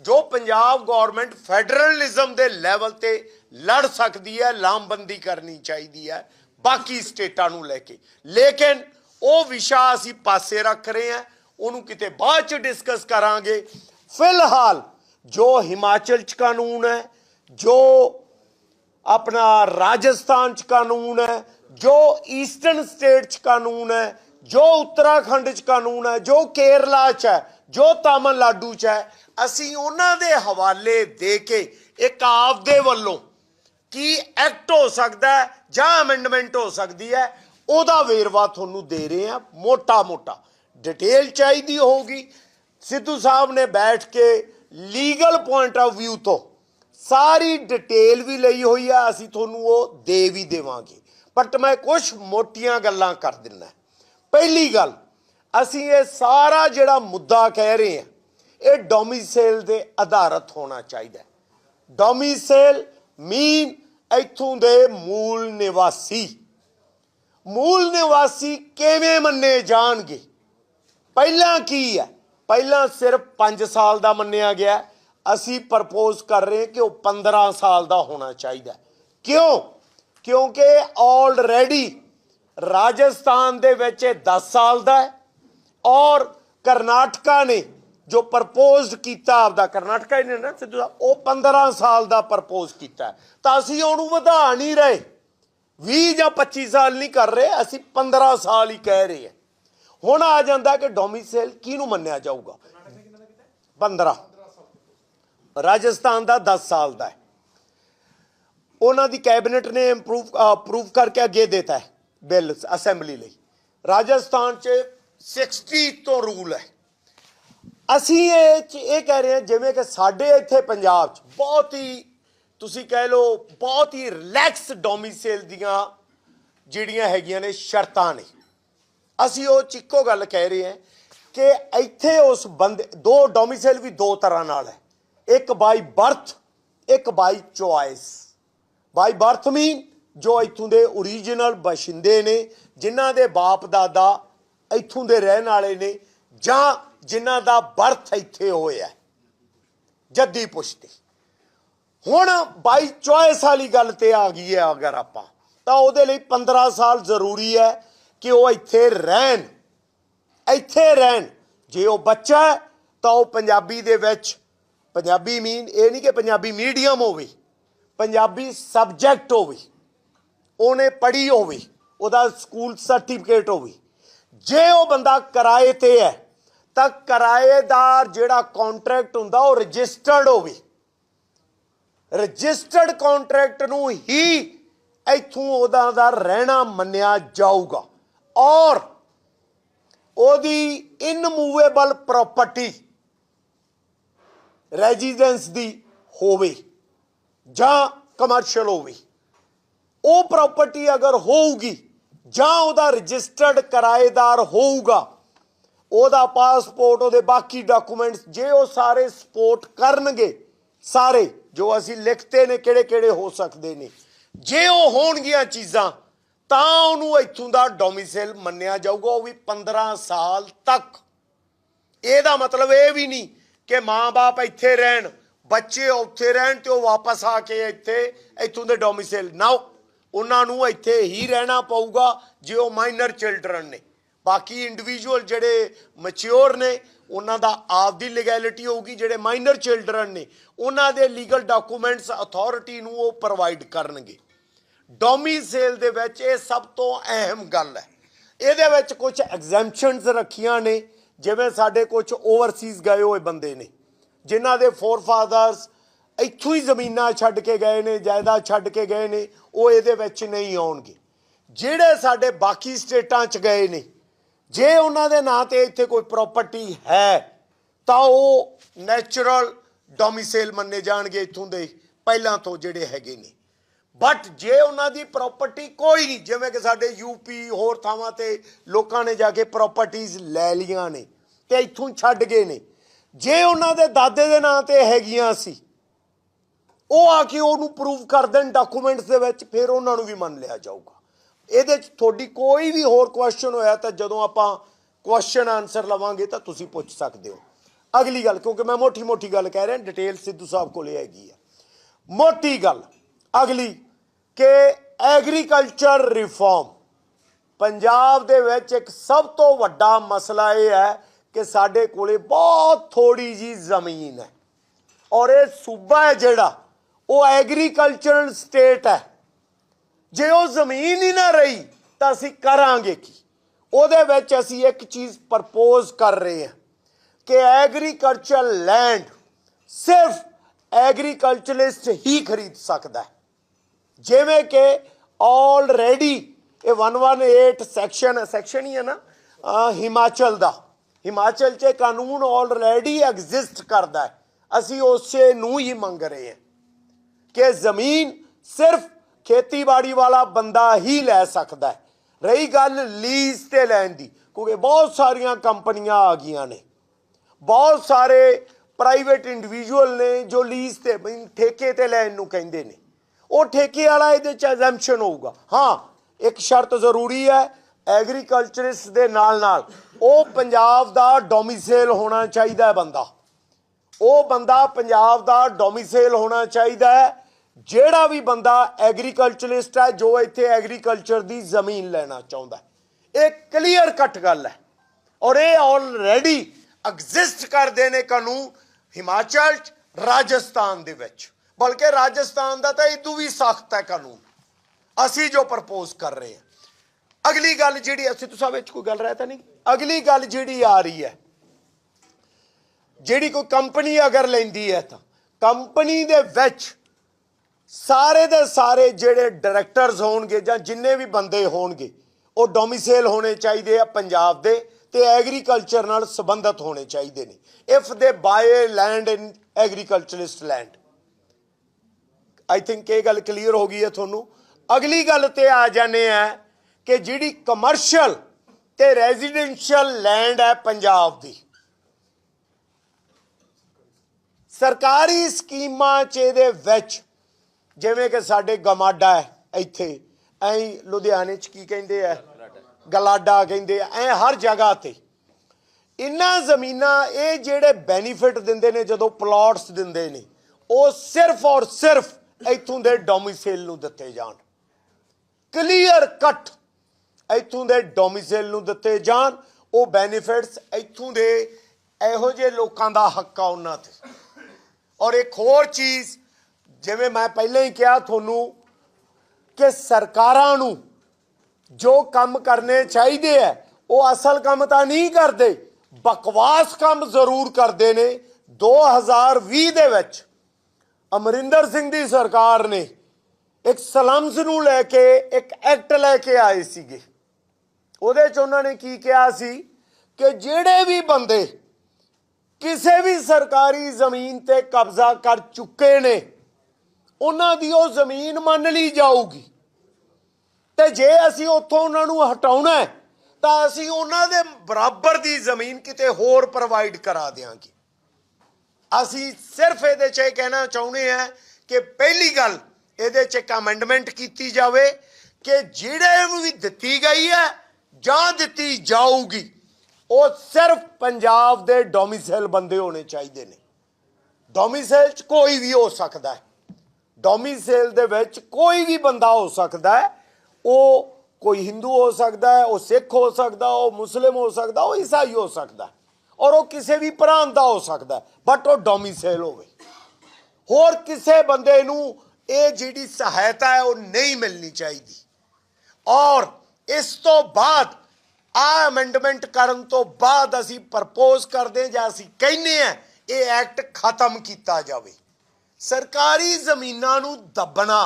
ਜੋ ਪੰਜਾਬ ਗਵਰਨਮੈਂਟ ਫੈਡਰਲਿਜ਼ਮ ਦੇ ਲੈਵਲ ਤੇ ਲੜ ਸਕਦੀ ਹੈ, ਲਾਮਬੰਦੀ ਕਰਨੀ ਚਾਹੀਦੀ ਹੈ, ਬਾਕੀ ਸਟੇਟਾਂ ਨੂੰ ਲੈ ਕੇ। ਲੇਕਿਨ ਉਹ ਵਿਸ਼ਾ ਅਸੀਂ ਪਾਸੇ ਰੱਖ ਰਹੇ ਹਾਂ, ਉਹਨੂੰ ਕਿਤੇ ਬਾਅਦ ਚ ਡਿਸਕਸ ਕਰਾਂਗੇ। ਫਿਲਹਾਲ ਜੋ ਹਿਮਾਚਲ ਚ ਕਾਨੂੰਨ ਹੈ, ਜੋ ਆਪਣਾ ਰਾਜਸਥਾਨ ਚ ਕਾਨੂੰਨ ਹੈ, ਜੋ ਈਸਟਰਨ ਸਟੇਟ ਚ ਕਾਨੂੰਨ ਹੈ, ਜੋ ਉੱਤਰਾਖੰਡ ਚ ਕਾਨੂੰਨ ਹੈ, ਜੋ ਕੇਰਲਾ ਚ ਹੈ, ਜੋ ਤਾਮਿਲਨਾਡੂ ਚ ਹੈ, ਅਸੀਂ ਉਹਨਾਂ ਦੇ ਹਵਾਲੇ ਦੇ ਕੇ ਇੱਕ ਆਪਦੇ ਵੱਲੋਂ ਕੀ ਐਕਟ ਹੋ ਸਕਦਾ ਜਾਂ ਅਮੈਂਡਮੈਂਟ ਹੋ ਸਕਦੀ ਹੈ ਉਹਦਾ ਵੇਰਵਾ ਤੁਹਾਨੂੰ ਦੇ ਰਹੇ ਹਾਂ ਮੋਟਾ ਮੋਟਾ ਡਿਟੇਲ ਚਾਹੀਦੀ ਹੋਊਗੀ। ਸਿੱਧੂ ਸਾਹਿਬ ਨੇ ਬੈਠ ਕੇ ਲੀਗਲ ਪੁਆਇੰਟ ਆਫ View ਤੋਂ ਸਾਰੀ ਡਿਟੇਲ ਵੀ ਲਈ ਹੋਈ ਆ, ਅਸੀਂ ਤੁਹਾਨੂੰ ਉਹ ਦੇ ਵੀ ਦੇਵਾਂਗੇ। ਬਟ ਮੈਂ ਕੁਝ ਮੋਟੀਆਂ ਗੱਲਾਂ ਕਰ ਦਿੰਦਾ। ਪਹਿਲੀ ਗੱਲ, ਅਸੀਂ ਇਹ ਸਾਰਾ ਜਿਹੜਾ ਮੁੱਦਾ ਕਹਿ ਰਹੇ ਹਾਂ, ਇਹ ਡੋਮਿਸਾਈਲ ਦੇ ਆਧਾਰਿਤ ਹੋਣਾ ਚਾਹੀਦਾ ਹੈ। ਡੋਮਿਸਾਈਲ ਮੀਨ ਇੱਥੋਂ ਦੇ ਮੂਲ ਨਿਵਾਸੀ। ਮੂਲ ਨਿਵਾਸੀ ਕਿਵੇਂ ਮੰਨੇ ਜਾਣਗੇ? ਪਹਿਲਾਂ ਕੀ ਹੈ? ਪਹਿਲਾਂ ਸਿਰਫ 5 ਸਾਲ ਦਾ ਮੰਨਿਆ ਗਿਆ ਅਸੀਂ ਪ੍ਰਪੋਜ਼ ਕਰ ਰਹੇ ਕਿ ਉਹ 15 ਸਾਲ ਦਾ ਹੋਣਾ ਚਾਹੀਦਾ ਕਿਉਂ? ਕਿਉਂਕਿ ਆਲਰੇਡੀ ਰਾਜਸਥਾਨ ਦੇ ਵਿੱਚ ਇਹ 10 ਸਾਲ ਦਾ ਹੈ ਔਰ ਕਰਨਾਟਕਾ ਨੇ ਜੋ ਪ੍ਰਪੋਜ਼ਡ ਕੀਤਾ ਆਪਦਾ, ਕਰਨਾਟਕਾ ਨੇ ਨਾ ਸਿੱਧੂ ਸਾਹਿਬ ਉਹ 15 ਸਾਲ ਦਾ ਪ੍ਰਪੋਜ਼ ਕੀਤਾ ਤਾਂ ਅਸੀਂ ਉਹਨੂੰ ਵਧਾ ਨਹੀਂ ਰਹੇ। 20 ਜਾਂ 25 ਸਾਲ ਨਹੀਂ ਕਰ ਰਹੇ, ਅਸੀਂ 15 ਸਾਲ ਹੀ ਕਹਿ ਰਹੇ ਹਾਂ। ਹੁਣ ਆ ਜਾਂਦਾ ਕਿ ਡੋਮਿਸਾਈਲ ਕਿਹਨੂੰ ਮੰਨਿਆ ਜਾਊਗਾ? 15 ਰਾਜਸਥਾਨ ਦਾ 10 ਸਾਲ ਦਾ ਹੈ। ਉਹਨਾਂ ਦੀ ਕੈਬਨਿਟ ਨੇ ਇੰਪਰੂਵ ਅਪਰੂਵ ਕਰਕੇ ਅੱਗੇ ਦਿੱਤਾ ਹੈ ਬਿੱਲ ਅਸੈਂਬਲੀ ਲਈ। ਰਾਜਸਥਾਨ 'ਚ 60 ਤੋਂ ਰੂਲ ਹੈ। ਅਸੀਂ ਇਹ 'ਚ ਇਹ ਕਹਿ ਰਹੇ ਹਾਂ, ਜਿਵੇਂ ਕਿ ਸਾਡੇ ਇੱਥੇ ਪੰਜਾਬ 'ਚ ਬਹੁਤ ਹੀ ਤੁਸੀਂ ਕਹਿ ਲਓ ਬਹੁਤ ਹੀ ਰਿਲੈਕਸ ਡੋਮਿਸਾਈਲ ਦੀਆਂ ਜਿਹੜੀਆਂ ਹੈਗੀਆਂ ਨੇ ਸ਼ਰਤਾਂ ਨੇ। ਅਸੀਂ ਉਹ 'ਚ ਇੱਕੋ ਗੱਲ ਕਹਿ ਰਹੇ ਹਾਂ ਕਿ ਇੱਥੇ ਉਸ ਬੰਦੇ, ਦੋ ਡੋਮਿਸਾਈਲ ਵੀ ਦੋ ਤਰ੍ਹਾਂ ਨਾਲ ਹੈ। ਇੱਕ ਬਾਈ ਬਰਥ ਇੱਕ ਬਾਈ ਚੁਆਇਸ ਬਾਈ ਬਰਥ ਮੀਨ ਜੋ ਇੱਥੋਂ ਦੇ ਓਰੀਜਨਲ ਬਸ਼ਿੰਦੇ ਨੇ, ਜਿਨ੍ਹਾਂ ਦੇ ਬਾਪ ਦਾਦਾ ਇੱਥੋਂ ਦੇ ਰਹਿਣ ਵਾਲੇ ਨੇ ਜਾਂ ਜਿਨ੍ਹਾਂ ਦਾ ਬਰਥ ਇੱਥੇ ਹੋਇਆ ਜੱਦੀ ਪੁਸ਼ਤੀ ਹੁਣ ਬਾਈ ਚੁਆਇਸ ਵਾਲੀ ਗੱਲ ਤੇ ਆ ਗਈ ਹੈ ਅਗਰ ਆਪਾਂ, ਤਾਂ ਉਹਦੇ ਲਈ 15 ਸਾਲ ਜ਼ਰੂਰੀ ਹੈ ਕਿ ਉਹ ਇੱਥੇ ਰਹਿਣ। ਇੱਥੇ ਰਹਿਣ। ਜੇ ਉਹ ਬੱਚਾ ਹੈ, ਤਾਂ ਉਹ ਪੰਜਾਬੀ ਦੇ ਵਿੱਚ, ਪੰਜਾਬੀ ਮੀਨ ਇਹ ਨਹੀਂ ਕਿ ਪੰਜਾਬੀ ਮੀਡੀਅਮ ਹੋਵੇ, ਪੰਜਾਬੀ ਸਬਜੈਕਟ ਹੋਵੇ, ਉਹਨੇ ਪੜ੍ਹੀ ਹੋਵੇ, ਉਹਦਾ ਸਕੂਲ ਸਰਟੀਫਿਕੇਟ ਹੋਵੇ। ਜੇ ਉਹ ਬੰਦਾ ਕਿਰਾਏ ਤੇ ਹੈ, ਤਾਂ ਕਿਰਾਏਦਾਰ ਜਿਹੜਾ ਕੰਟਰੈਕਟ ਹੁੰਦਾ ਉਹ ਰਜਿਸਟਰਡ ਹੋਵੇ। ਰਜਿਸਟਰਡ ਕੰਟਰੈਕਟ ਨੂੰ ਹੀ ਇੱਥੋਂ ਉਹਦਾ ਦਾ ਰਹਿਣਾ ਮੰਨਿਆ ਜਾਊਗਾ। ਔਰ ਉਹਦੀ ਇਨਮੂਵੇਬਲ ਪ੍ਰਾਪਰਟੀ ਰੈਜ਼ੀਡੈਂਸ ਦੀ ਹੋਵੇ ਜਾਂ ਕਮਰਸ਼ੀਅਲ ਹੋਵੇ, ਉਹ ਪ੍ਰਾਪਰਟੀ ਅਗਰ ਹੋਊਗੀ ਜਾਂ ਉਹਦਾ ਰਜਿਸਟਰਡ ਕਿਰਾਏਦਾਰ ਹੋਊਗਾ, ਉਹਦਾ ਪਾਸਪੋਰਟ, ਉਹਦੇ ਬਾਕੀ ਡਾਕੂਮੈਂਟਸ, ਜੇ ਉਹ ਸਾਰੇ ਸਪੋਰਟ ਕਰਨਗੇ ਸਾਰੇ ਜੋ ਅਸੀਂ ਲਿਖਤੇ ਨੇ ਕਿਹੜੇ ਕਿਹੜੇ ਹੋ ਸਕਦੇ ਨੇ। ਜੇ ਉਹ ਹੋਣਗੀਆਂ ਚੀਜ਼ਾਂ, ਤਾਂ ਉਹਨੂੰ ਇੱਥੋਂ ਦਾ ਡੋਮਿਸਾਈਲ ਮੰਨਿਆ ਜਾਊਗਾ, ਉਹ ਵੀ 15 ਸਾਲ ਤੱਕ। ਇਹਦਾ ਮਤਲਬ ਇਹ ਵੀ ਨਹੀਂ ਕਿ ਮਾਂ-ਬਾਪ ਇੱਥੇ ਰਹਿਣ, ਬੱਚੇ ਉੱਥੇ ਰਹਿਣ ਤੇ ਉਹ ਵਾਪਸ ਆ ਕੇ ਇੱਥੇ, ਇੱਥੋਂ ਦੇ ਡੋਮਿਸਾਈਲ ਨਾ ਉਹਨਾਂ ਨੂੰ ਇੱਥੇ ਹੀ ਰਹਿਣਾ ਪਊਗਾ, ਜੇ ਉਹ ਮਾਈਨਰ ਚਿਲਡਰਨ ਨੇ। ਬਾਕੀ ਇੰਡੀਵਿਜੂਅਲ ਜਿਹੜੇ ਮੈਚੁਰ ਨੇ ਉਹਨਾਂ ਦਾ ਆਪਦੀ ਲੀਗੈਲਿਟੀ ਹੋਊਗੀ, ਜਿਹੜੇ ਮਾਈਨਰ ਚਿਲਡਰਨ ਨੇ, ਉਹਨਾਂ ਦੇ ਲੀਗਲ ਡਾਕੂਮੈਂਟਸ ਅਥਾਰਟੀ ਨੂੰ ਉਹ ਪ੍ਰੋਵਾਈਡ ਕਰਨਗੇ। ਡੋਮਿਸਾਈਲ ਦੇ ਵਿੱਚ ਇਹ ਸਭ ਤੋਂ ਅਹਿਮ ਗੱਲ ਹੈ। ਇਹਦੇ ਵਿੱਚ ਕੁਝ ਐਗਜ਼ੈਂਪਸ਼ਨਸ ਰੱਖੀਆਂ ਨੇ, ਜਿਵੇਂ ਸਾਡੇ ਕੁਝ ਓਵਰਸੀਜ਼ ਗਏ ਹੋਏ ਬੰਦੇ ਨੇ, ਜਿਨ੍ਹਾਂ ਦੇ ਫੋਰਫਾਦਰਸ ਇੱਥੋਂ ਹੀ ਜ਼ਮੀਨਾਂ ਛੱਡ ਕੇ ਗਏ ਨੇ, ਜਾਇਦਾਦ ਛੱਡ ਕੇ ਗਏ ਨੇ, ਉਹ ਇਹਦੇ ਵਿੱਚ ਨਹੀਂ ਆਉਣਗੇ। ਜਿਹੜੇ ਸਾਡੇ ਬਾਕੀ ਸਟੇਟਾਂ 'ਚ ਗਏ ਨੇ ਜੇ ਉਹਨਾਂ ਦੇ ਨਾਂ ਤੇ ਇੱਥੇ ਕੋਈ ਪ੍ਰਾਪਰਟੀ ਹੈ, ਤਾਂ ਉਹ ਨੈਚੁਰਲ ਡੋਮਿਸਾਈਲ ਮੰਨੇ ਜਾਣਗੇ ਇੱਥੋਂ ਦੇ, ਪਹਿਲਾਂ ਤੋਂ ਜਿਹੜੇ ਹੈਗੇ ਨੇ। ਬਟ ਜੇ ਉਹਨਾਂ ਦੀ ਪ੍ਰਾਪਰਟੀ ਕੋਈ ਨਹੀਂ, ਜਿਵੇਂ ਕਿ ਸਾਡੇ ਯੂਪੀ ਹੋਰ ਥਾਵਾਂ ਤੇ ਲੋਕਾਂ ਨੇ ਜਾ ਕੇ ਪ੍ਰਾਪਰਟੀਆਂ ਲੈ ਲੀਆਂ ਨੇ ਤੇ ਇੱਥੋਂ ਛੱਡ ਗਏ ਨੇ। ਜੇ ਉਹਨਾਂ ਦੇ ਦਾਦੇ ਦੇ ਨਾਂ ਤੇ ਹੈਗੀਆਂ ਸੀ, ਉਹ ਆ ਕੇ ਉਹਨੂੰ ਪ੍ਰੂਵ ਕਰ ਦੇਣ ਡਾਕੂਮੈਂਟਸ ਦੇ ਵਿੱਚ, ਫਿਰ ਉਹਨਾਂ ਨੂੰ ਵੀ ਮੰਨ ਲਿਆ ਜਾਊਗਾ। ਇਹਦੇ 'ਚ ਤੁਹਾਡੀ ਕੋਈ ਵੀ ਹੋਰ ਕੁਐਸਚਨ ਹੋਇਆ ਤਾਂ ਜਦੋਂ ਆਪਾਂ ਕੁਐਸਚਨ ਆਨਸਰ ਲਵਾਂਗੇ ਤਾਂ ਤੁਸੀਂ ਪੁੱਛ ਸਕਦੇ ਹੋ। ਅਗਲੀ ਗੱਲ, ਕਿਉਂਕਿ ਮੈਂ ਮੋਟੀ ਮੋਟੀ ਗੱਲ ਕਹਿ ਰਿਹਾ ਡਿਟੇਲ ਸਿੱਧੂ ਸਾਹਿਬ ਕੋਲੇ ਹੈਗੀ ਆ। ਮੋਟੀ ਗੱਲ, ਅਗਲੀ, ਕਿ ਐਗਰੀਕਲਚਰ ਰਿਫਾਰਮ ਪੰਜਾਬ ਦੇ ਵਿੱਚ ਇੱਕ ਸਭ ਤੋਂ ਵੱਡਾ ਮਸਲਾ ਇਹ ਹੈ ਕਿ ਸਾਡੇ ਕੋਲੇ ਬਹੁਤ ਥੋੜੀ ਜੀ ਜ਼ਮੀਨ ਹੈ। ਔਰ ਇਹ ਸੂਬਾ ਹੈ ਜਿਹੜਾ, ਉਹ ਐਗਰੀਕਲਚਰਲ ਸਟੇਟ ਹੈ। ਜੇ ਉਹ ਜ਼ਮੀਨ ਹੀ ਨਾ ਰਹੀ, ਤਾਂ ਅਸੀਂ ਕਰਾਂਗੇ ਕੀ? ਉਹਦੇ ਵਿੱਚ ਅਸੀਂ ਇੱਕ ਚੀਜ਼ ਪ੍ਰਪੋਜ਼ ਕਰ ਰਹੇ ਹਾਂ ਕਿ ਐਗਰੀਕਲਚਰ ਲੈਂਡ ਸਿਰਫ ਐਗਰੀਕਲਚਰਿਸਟ ਹੀ ਖਰੀਦ ਸਕਦਾ ਹੈ। ਜਿਵੇਂ ਕਿ ਆਲਰੇਡੀ ਇਹ 118 ਸੈਕਸ਼ਨ ਹੈ ਸੈਕਸ਼ਨ ਹੀ ਹੈ ਨਾ ਹਿਮਾਚਲ ਦਾ। ਹਿਮਾਚਲ 'ਚ ਇਹ ਕਾਨੂੰਨ ਆਲਰੇਡੀ ਐਗਜ਼ਿਸਟ ਕਰਦਾ ਹੈ। ਅਸੀਂ ਉਸੇ ਨੂੰ ਹੀ ਮੰਗ ਰਹੇ ਹਾਂ ਕਿ ਜ਼ਮੀਨ ਸਿਰਫ ਖੇਤੀਬਾੜੀ ਵਾਲਾ ਬੰਦਾ ਹੀ ਲੈ ਸਕਦਾ ਹੈ। ਰਹੀ ਗੱਲ ਲੀਜ਼ ਤੇ ਲੈਣ ਦੀ, ਕਿਉਂਕਿ ਬਹੁਤ ਸਾਰੀਆਂ ਕੰਪਨੀਆਂ ਆ ਗਈਆਂ ਨੇ। ਬਹੁਤ ਸਾਰੇ ਪ੍ਰਾਈਵੇਟ ਇੰਡੀਵਿਜੂਅਲ ਨੇ ਜੋ ਲੀਜ਼ ਤੇ ਠੇਕੇ ਤੇ ਲੈਣ ਨੂੰ ਕਹਿੰਦੇ ਨੇ। ਉਹ ਠੇਕੇ ਵਾਲਾ ਇਹਦੇ ਚ ਐਗਜ਼ੈਂਪਸ਼ਨ ਹੋਊਗਾ। ਹਾਂ, ਇੱਕ ਸ਼ਰਤ ਜ਼ਰੂਰੀ ਹੈ ਐਗਰੀਕਲਚਰਿਸਟ ਦੇ ਨਾਲ ਨਾਲ ਉਹ ਪੰਜਾਬ ਦਾ ਡੋਮਿਸਾਈਲ ਹੋਣਾ ਚਾਹੀਦਾ ਹੈ ਬੰਦਾ। ਉਹ ਬੰਦਾ ਪੰਜਾਬ ਦਾ ਡੋਮਿਸਾਈਲ ਹੋਣਾ ਚਾਹੀਦਾ ਹੈ ਜਿਹੜਾ ਵੀ ਬੰਦਾ ਐਗਰੀਕਲਚਰਿਸਟ ਹੈ ਜੋ ਇੱਥੇ ਐਗਰੀਕਲਚਰ ਦੀ ਜ਼ਮੀਨ ਲੈਣਾ ਚਾਹੁੰਦਾ ਇਹ ਕਲੀਅਰ ਕੱਟ ਗੱਲ ਹੈ। ਔਰ ਇਹ ਆਲਰੇਡੀ ਐਗਜ਼ਿਸਟ ਕਰਦੇ ਨੇ ਕਾਨੂੰਨ ਹਿਮਾਚਲ 'ਚ, ਰਾਜਸਥਾਨ ਦੇ ਵਿੱਚ। ਬਲਕਿ ਰਾਜਸਥਾਨ ਦਾ ਤਾਂ ਇਦੋਂ ਵੀ ਸਖਤ ਹੈ ਕਾਨੂੰਨ। ਅਸੀਂ ਜੋ ਪ੍ਰਪੋਜ਼ ਕਰ ਰਹੇ ਹਾਂ। ਅਗਲੀ ਗੱਲ ਜਿਹੜੀ ਅਸੀਂ ਤੁਸੀਂ ਵਿੱਚ ਕੋਈ ਗੱਲ ਰਹਿ ਤਾਂ ਨਹੀਂ ਅਗਲੀ ਗੱਲ ਜਿਹੜੀ ਆ ਰਹੀ ਹੈ ਜਿਹੜੀ ਕੋਈ ਕੰਪਨੀ ਅਗਰ ਲੈਂਦੀ ਹੈ ਤਾਂ ਕੰਪਨੀ ਦੇ ਵਿੱਚ ਸਾਰੇ ਦੇ ਸਾਰੇ ਜਿਹੜੇ ਡਾਇਰੈਕਟਰਸ ਹੋਣਗੇ ਜਾਂ ਜਿੰਨੇ ਵੀ ਬੰਦੇ ਹੋਣਗੇ, ਉਹ ਡੋਮਿਸਾਈਲ ਹੋਣੇ ਚਾਹੀਦੇ ਆ ਪੰਜਾਬ ਦੇ ਤੇ ਐਗਰੀਕਲਚਰ ਨਾਲ ਸੰਬੰਧਿਤ ਹੋਣੇ ਚਾਹੀਦੇ ਨੇ। If they buy land in agriculturist land I think ਇਹ ਗੱਲ ਕਲੀਅਰ ਹੋ ਗਈ ਹੈ ਤੁਹਾਨੂੰ। ਅਗਲੀ ਗੱਲ ਤੇ ਆ ਜਾਣੇ ਆ ਕਿ ਜਿਹੜੀ ਕਮਰਸ਼ੀਅਲ ਤੇ ਰੈਜ਼ੀਡੈਂਸ਼ੀਅਲ ਲੈਂਡ ਹੈ ਪੰਜਾਬ ਦੀ, ਸਰਕਾਰੀ ਸਕੀਮਾਂ ਚ ਇਹਦੇ ਵਿੱਚ ਜਿਵੇਂ ਕਿ ਸਾਡੇ ਗਮਾਡਾ ਹੈ ਇੱਥੇ, ਐਂ ਲੁਧਿਆਣੇ ਚ ਕੀ ਕਹਿੰਦੇ ਆ? ਗਲਾਡਾ ਕਹਿੰਦੇ ਆ, ਐ ਹਰ ਜਗ੍ਹਾ ਤੇ। ਇਨ੍ਹਾਂ ਜ਼ਮੀਨਾਂ ਇਹ ਜਿਹੜੇ ਬੈਨੀਫਿਟ ਦਿੰਦੇ ਨੇ, ਜਦੋਂ ਪਲਾਟਸ ਦਿੰਦੇ ਨੇ, ਉਹ ਸਿਰਫ ਔਰ ਸਿਰਫ ਇੱਥੋਂ ਦੇ ਡੋਮਿਸਾਈਲ ਨੂੰ ਦਿੱਤੇ ਜਾਣ। ਕਲੀਅਰ ਕੱਟ ਇੱਥੋਂ ਦੇ ਡੋਮਿਸਾਈਲ ਨੂੰ ਦਿੱਤੇ ਜਾਣ। ਉਹ ਬੈਨੀਫਿਟਸ ਇੱਥੋਂ ਦੇ ਇਹੋ ਜਿਹੇ ਲੋਕਾਂ ਦਾ ਹੱਕ ਆ ਉਹਨਾਂ ਤੇ। ਔਰ ਇੱਕ ਹੋਰ ਚੀਜ਼ ਜਿਵੇਂ ਮੈਂ ਪਹਿਲਾਂ ਹੀ ਕਿਹਾ ਤੁਹਾਨੂੰ ਕਿ ਸਰਕਾਰਾਂ ਨੂੰ ਜੋ ਕੰਮ ਕਰਨੇ ਚਾਹੀਦੇ ਆ, ਉਹ ਅਸਲ ਕੰਮ ਤਾਂ ਨਹੀਂ ਕਰਦੇ, ਬਕਵਾਸ ਕੰਮ ਜ਼ਰੂਰ ਕਰਦੇ ਨੇ। 2020 ਦੇ ਵਿੱਚ ਅਮਰਿੰਦਰ ਸਿੰਘ ਦੀ ਸਰਕਾਰ ਨੇ ਇੱਕ ਸਲਮਸ ਨੂੰ ਲੈ ਕੇ ਇੱਕ ਐਕਟ ਲੈ ਕੇ ਆਏ ਸੀਗੇ। ਉਹਦੇ ਚ ਉਹਨਾਂ ਨੇ ਕੀ ਕਿਹਾ ਸੀ ਕਿ ਜਿਹੜੇ ਵੀ ਬੰਦੇ ਕਿਸੇ ਵੀ ਸਰਕਾਰੀ ਜ਼ਮੀਨ ਤੇ ਕਬਜ਼ਾ ਕਰ ਚੁੱਕੇ ਨੇ ਉਹਨਾਂ ਦੀ ਉਹ ਜ਼ਮੀਨ ਮੰਨ ਲਈ ਜਾਊਗੀ। ਤੇ ਜੇ ਅਸੀਂ ਉੱਥੋਂ ਉਹਨਾਂ ਨੂੰ ਹਟਾਉਣਾ ਹੈ, ਤਾਂ ਅਸੀਂ ਉਹਨਾਂ ਦੇ ਬਰਾਬਰ ਦੀ ਜ਼ਮੀਨ ਕਿਤੇ ਹੋਰ ਪ੍ਰੋਵਾਈਡ ਕਰਾ ਦੇਵਾਂਗੇ ਅਸੀਂ ਸਿਰਫ ਇਹਦੇ 'ਚ ਇਹ ਕਹਿਣਾ ਚਾਹੁੰਦੇ ਆ ਕਿ ਪਹਿਲੀ ਗੱਲ ਇਹਦੇ 'ਚ ਇੱਕ ਅਮੈਂਡਮੈਂਟ ਕੀਤੀ ਜਾਵੇ ਕਿ ਜਿਹੜੇ ਨੂੰ ਵੀ ਦਿੱਤੀ ਗਈ ਹੈ ਜਾਂ ਦਿੱਤੀ ਜਾਊਗੀ ਉਹ ਸਿਰਫ ਪੰਜਾਬ ਦੇ ਡੋਮਿਸਾਈਲ ਬੰਦੇ ਹੋਣੇ ਚਾਹੀਦੇ ਨੇ। ਡੋਮਿਸਾਈਲ 'ਚ ਕੋਈ ਵੀ ਹੋ ਸਕਦਾ ਹੈ। ਡੋਮਿਸਾਈਲ ਦੇ ਵਿੱਚ ਕੋਈ ਵੀ ਬੰਦਾ ਹੋ ਸਕਦਾ ਹੈ, ਉਹ ਕੋਈ ਹਿੰਦੂ ਹੋ ਸਕਦਾ ਹੈ, ਉਹ ਸਿੱਖ ਹੋ ਸਕਦਾ, ਉਹ ਮੁਸਲਿਮ ਹੋ ਸਕਦਾ, ਉਹ ਈਸਾਈ ਹੋ ਸਕਦਾ ਔਰ ਉਹ ਕਿਸੇ ਵੀ ਪ੍ਰਾਂਤ ਦਾ ਹੋ ਸਕਦਾ ਬਟ ਉਹ ਡੋਮਿਸਾਈਲ ਹੋਵੇ। ਹੋਰ ਕਿਸੇ ਬੰਦੇ ਨੂੰ ਇਹ ਜਿਹੜੀ ਸਹਾਇਤਾ ਹੈ, ਉਹ ਨਹੀਂ ਮਿਲਣੀ ਚਾਹੀਦੀ। ਔਰ ਇਸ ਤੋਂ ਬਾਅਦ ਆ ਅਮੈਂਡਮੈਂਟ ਕਰਨ ਤੋਂ ਬਾਅਦ ਅਸੀਂ ਪ੍ਰਪੋਜ਼ ਕਰਦੇ ਜਾਂ ਅਸੀਂ ਕਹਿੰਨੇ ਆ ਇਹ ਐਕਟ ਖਤਮ ਕੀਤਾ ਜਾਵੇ। ਸਰਕਾਰੀ ਜ਼ਮੀਨਾਂ ਨੂੰ ਦੱਬਣਾ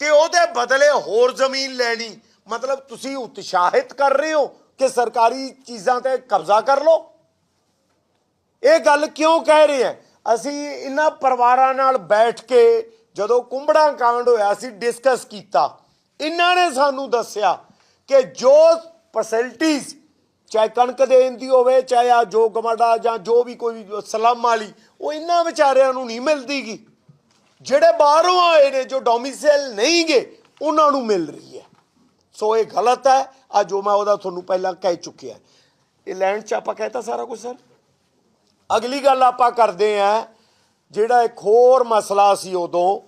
ਤੇ ਉਹਦੇ ਬਦਲੇ ਹੋਰ ਜ਼ਮੀਨ ਲੈਣੀ। ਮਤਲਬ ਤੁਸੀਂ ਉਤਸ਼ਾਹਿਤ ਕਰ ਰਹੇ ਹੋ ਕਿ ਸਰਕਾਰੀ ਚੀਜ਼ਾਂ ਤੇ ਕਬਜ਼ਾ ਕਰ ਲਓ। ਇਹ ਗੱਲ ਕਿਉਂ ਕਹਿ ਰਹੇ ਆ ਅਸੀਂ ਇਹਨਾਂ ਪਰਿਵਾਰਾਂ ਨਾਲ ਬੈਠ ਕੇ ਜਦੋਂ ਕੁੰਬੜਾ ਕਾਂਡ ਹੋਇਆ ਸੀ ਡਿਸਕਸ ਕੀਤਾ। ਇਹਨਾਂ ਨੇ ਸਾਨੂੰ ਦੱਸਿਆ ਕਿ ਜੋ ਫੈਸਿਲਿਟੀਜ਼ ਚਾਹੇ ਕਣਕ ਦੇਣ ਦੀ ਹੋਵੇ, ਚਾਹੇ ਆ ਜੋ ਗਮਾਡਾ ਜਾਂ ਜੋ ਵੀ ਕੋਈ ਸਲਮ ਵਾਲੀ, ਉਹ ਇਹਨਾਂ ਵਿਚਾਰਿਆਂ ਨੂੰ ਨਹੀਂ ਮਿਲਦੀਗੀ। ਜਿਹੜੇ ਬਾਹਰੋਂ ਆਏ ਨੇ, ਜੋ ਡੋਮਿਸਾਈਲ ਨਹੀਂ ਗਏ ਉਹਨਾਂ ਨੂੰ ਮਿਲ ਰਹੀ ਹੈ। ਸੋ ਇਹ ਗਲਤ ਹੈ। ਆ ਜੋ ਮੈਂ ਉਹਦਾ ਤੁਹਾਨੂੰ ਪਹਿਲਾਂ ਕਹਿ ਚੁੱਕਿਆ। ਇਹ ਲੈਂਡ 'ਚ ਆਪਾਂ ਕਹਿਤਾ ਸਾਰਾ ਕੁਝ ਸਰ ਅਗਲੀ ਗੱਲ ਆਪਾਂ ਕਰਦੇ ਆ ਜਿਹੜਾ ਇੱਕ ਹੋਰ ਮਸਲਾ ਸੀ ਉਦੋਂ,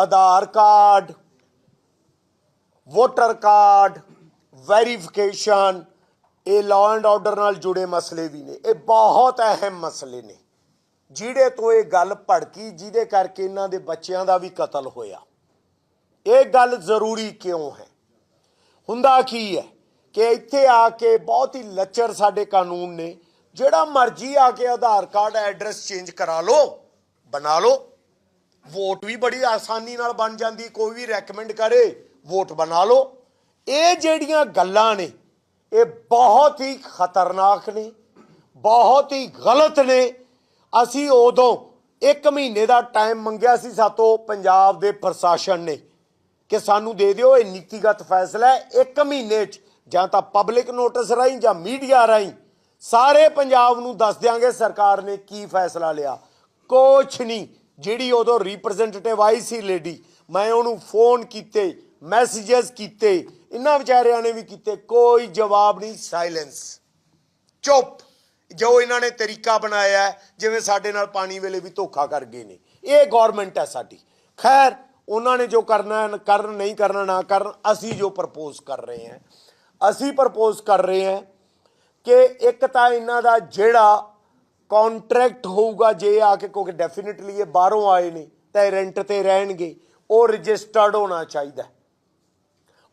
Aadhaar card, voter card, verification, ਇਹ ਲਾਅ ਐਂਡ ਆਰਡਰ ਨਾਲ ਜੁੜੇ ਮਸਲੇ ਵੀ ਨੇ। ਇਹ ਬਹੁਤ ਅਹਿਮ ਮਸਲੇ ਨੇ। ਜਿਹੜੇ ਤੋਂ ਇਹ ਗੱਲ ਭੜਕੀ, ਜਿਹਦੇ ਕਰਕੇ ਇਹਨਾਂ ਦੇ ਬੱਚਿਆਂ ਦਾ ਵੀ ਕਤਲ ਹੋਇਆ। ਇਹ ਗੱਲ ਜ਼ਰੂਰੀ ਕਿਉਂ ਹੈ? ਹੁੰਦਾ ਕੀ ਹੈ ਕਿ ਇੱਥੇ ਆ ਕੇ ਬਹੁਤ ਹੀ ਲੱਚਰ ਸਾਡੇ ਕਾਨੂੰਨ ਨੇ। ਜਿਹੜਾ ਮਰਜ਼ੀ ਆ ਕੇ ਆਧਾਰ ਕਾਰਡ ਐਡਰੈਸ ਚੇਂਜ ਕਰਾ ਲਓ, ਬਣਾ ਲਓ। ਵੋਟ ਵੀ ਬੜੀ ਆਸਾਨੀ ਨਾਲ ਬਣ ਜਾਂਦੀ, ਕੋਈ ਵੀ ਰეკਮੈਂਡ ਕਰੇ, ਵੋਟ ਬਣਾ ਲਓ। ਇਹ ਜਿਹੜੀਆਂ ਗੱਲਾਂ ਨੇ, ਇਹ ਬਹੁਤ ਹੀ ਖਤਰਨਾਕ ਨੇ, ਬਹੁਤ ਹੀ ਗਲਤ ਨੇ। ਅਸੀਂ ਉਦੋਂ 1 ਮਹੀਨੇ ਦਾ ਟਾਈਮ ਮੰਗਿਆ ਸੀ ਸਾਤੋਂ ਪੰਜਾਬ ਦੇ ਪ੍ਰਸ਼ਾਸਨ ਨੇ ਕਿ ਸਾਨੂੰ ਦੇ ਦਿਓ ਇਹ ਨੀਤੀਗਤ ਫੈਸਲਾ ਹੈ। 1 ਮਹੀਨੇ 'ਚ ਜਾਂ ਤਾਂ ਪਬਲਿਕ ਨੋਟਿਸ ਰਾਹੀਂ ਜਾਂ ਮੀਡੀਆ ਰਾਹੀਂ ਸਾਰੇ ਪੰਜਾਬ ਨੂੰ ਦੱਸ ਦਿਆਂਗੇ ਸਰਕਾਰ ਨੇ ਕੀ ਫੈਸਲਾ ਲਿਆ। ਕੁਛ ਨਹੀਂ ਜਿਹੜੀ ਉਦੋਂ ਰਿਪਰੈਜ਼ੈਂਟੇਟਿਵ ਆਈ ਸੀ ਲੇਡੀ ਮੈਂ ਉਹਨੂੰ ਫੋਨ ਕੀਤੇ ਮੈਸੇजेस ਕੀਤੇ, ਇਹਨਾਂ ਵਿਚਾਰਿਆਂ ਨੇ ਵੀ ਕੀਤੇ, ਕੋਈ ਜਵਾਬ ਨਹੀਂ ਸਾਇਲੈਂਸ ਚੁੱਪ। ਜੋ ਇਹਨਾਂ ਨੇ ਤਰੀਕਾ ਬਣਾਇਆ ਜਿਵੇਂ ਸਾਡੇ ਨਾਲ ਪਾਣੀ ਵੇਲੇ ਵੀ ਧੋਖਾ ਕਰ ਗਏ ਨੇ। ਇਹ ਗਵਰਨਮੈਂਟ ਹੈ ਸਾਡੀ। ਖੈਰ, ਉਹਨਾਂ ਨੇ ਜੋ ਕਰਨਾ ਕਰਨ ਨਹੀਂ ਕਰਨਾ, ਨਾ ਕਰਨ, ਅਸੀਂ ਜੋ ਪ੍ਰਪੋਜ਼ ਕਰ ਰਹੇ ਹਾਂ, ਅਸੀਂ ਪ੍ਰਪੋਜ਼ ਕਰ ਰਹੇ ਹਾਂ ਕਿ ਇੱਕ ਤਾਂ ਇਹਨਾਂ ਦਾ ਜਿਹੜਾ ਕੰਟਰੈਕਟ ਹੋਊਗਾ, ਜੇ ਆ ਕੇ ਕਿਉਂਕਿ ਡੈਫੀਨਿਟਲੀ ਇਹ ਬਾਹਰੋਂ ਆਏ ਨੇ, ਤਾਂ ਰੈਂਟ ਤੇ ਰਹਿਣਗੇ, ਉਹ ਰਜਿਸਟਰਡ ਹੋਣਾ ਚਾਹੀਦਾ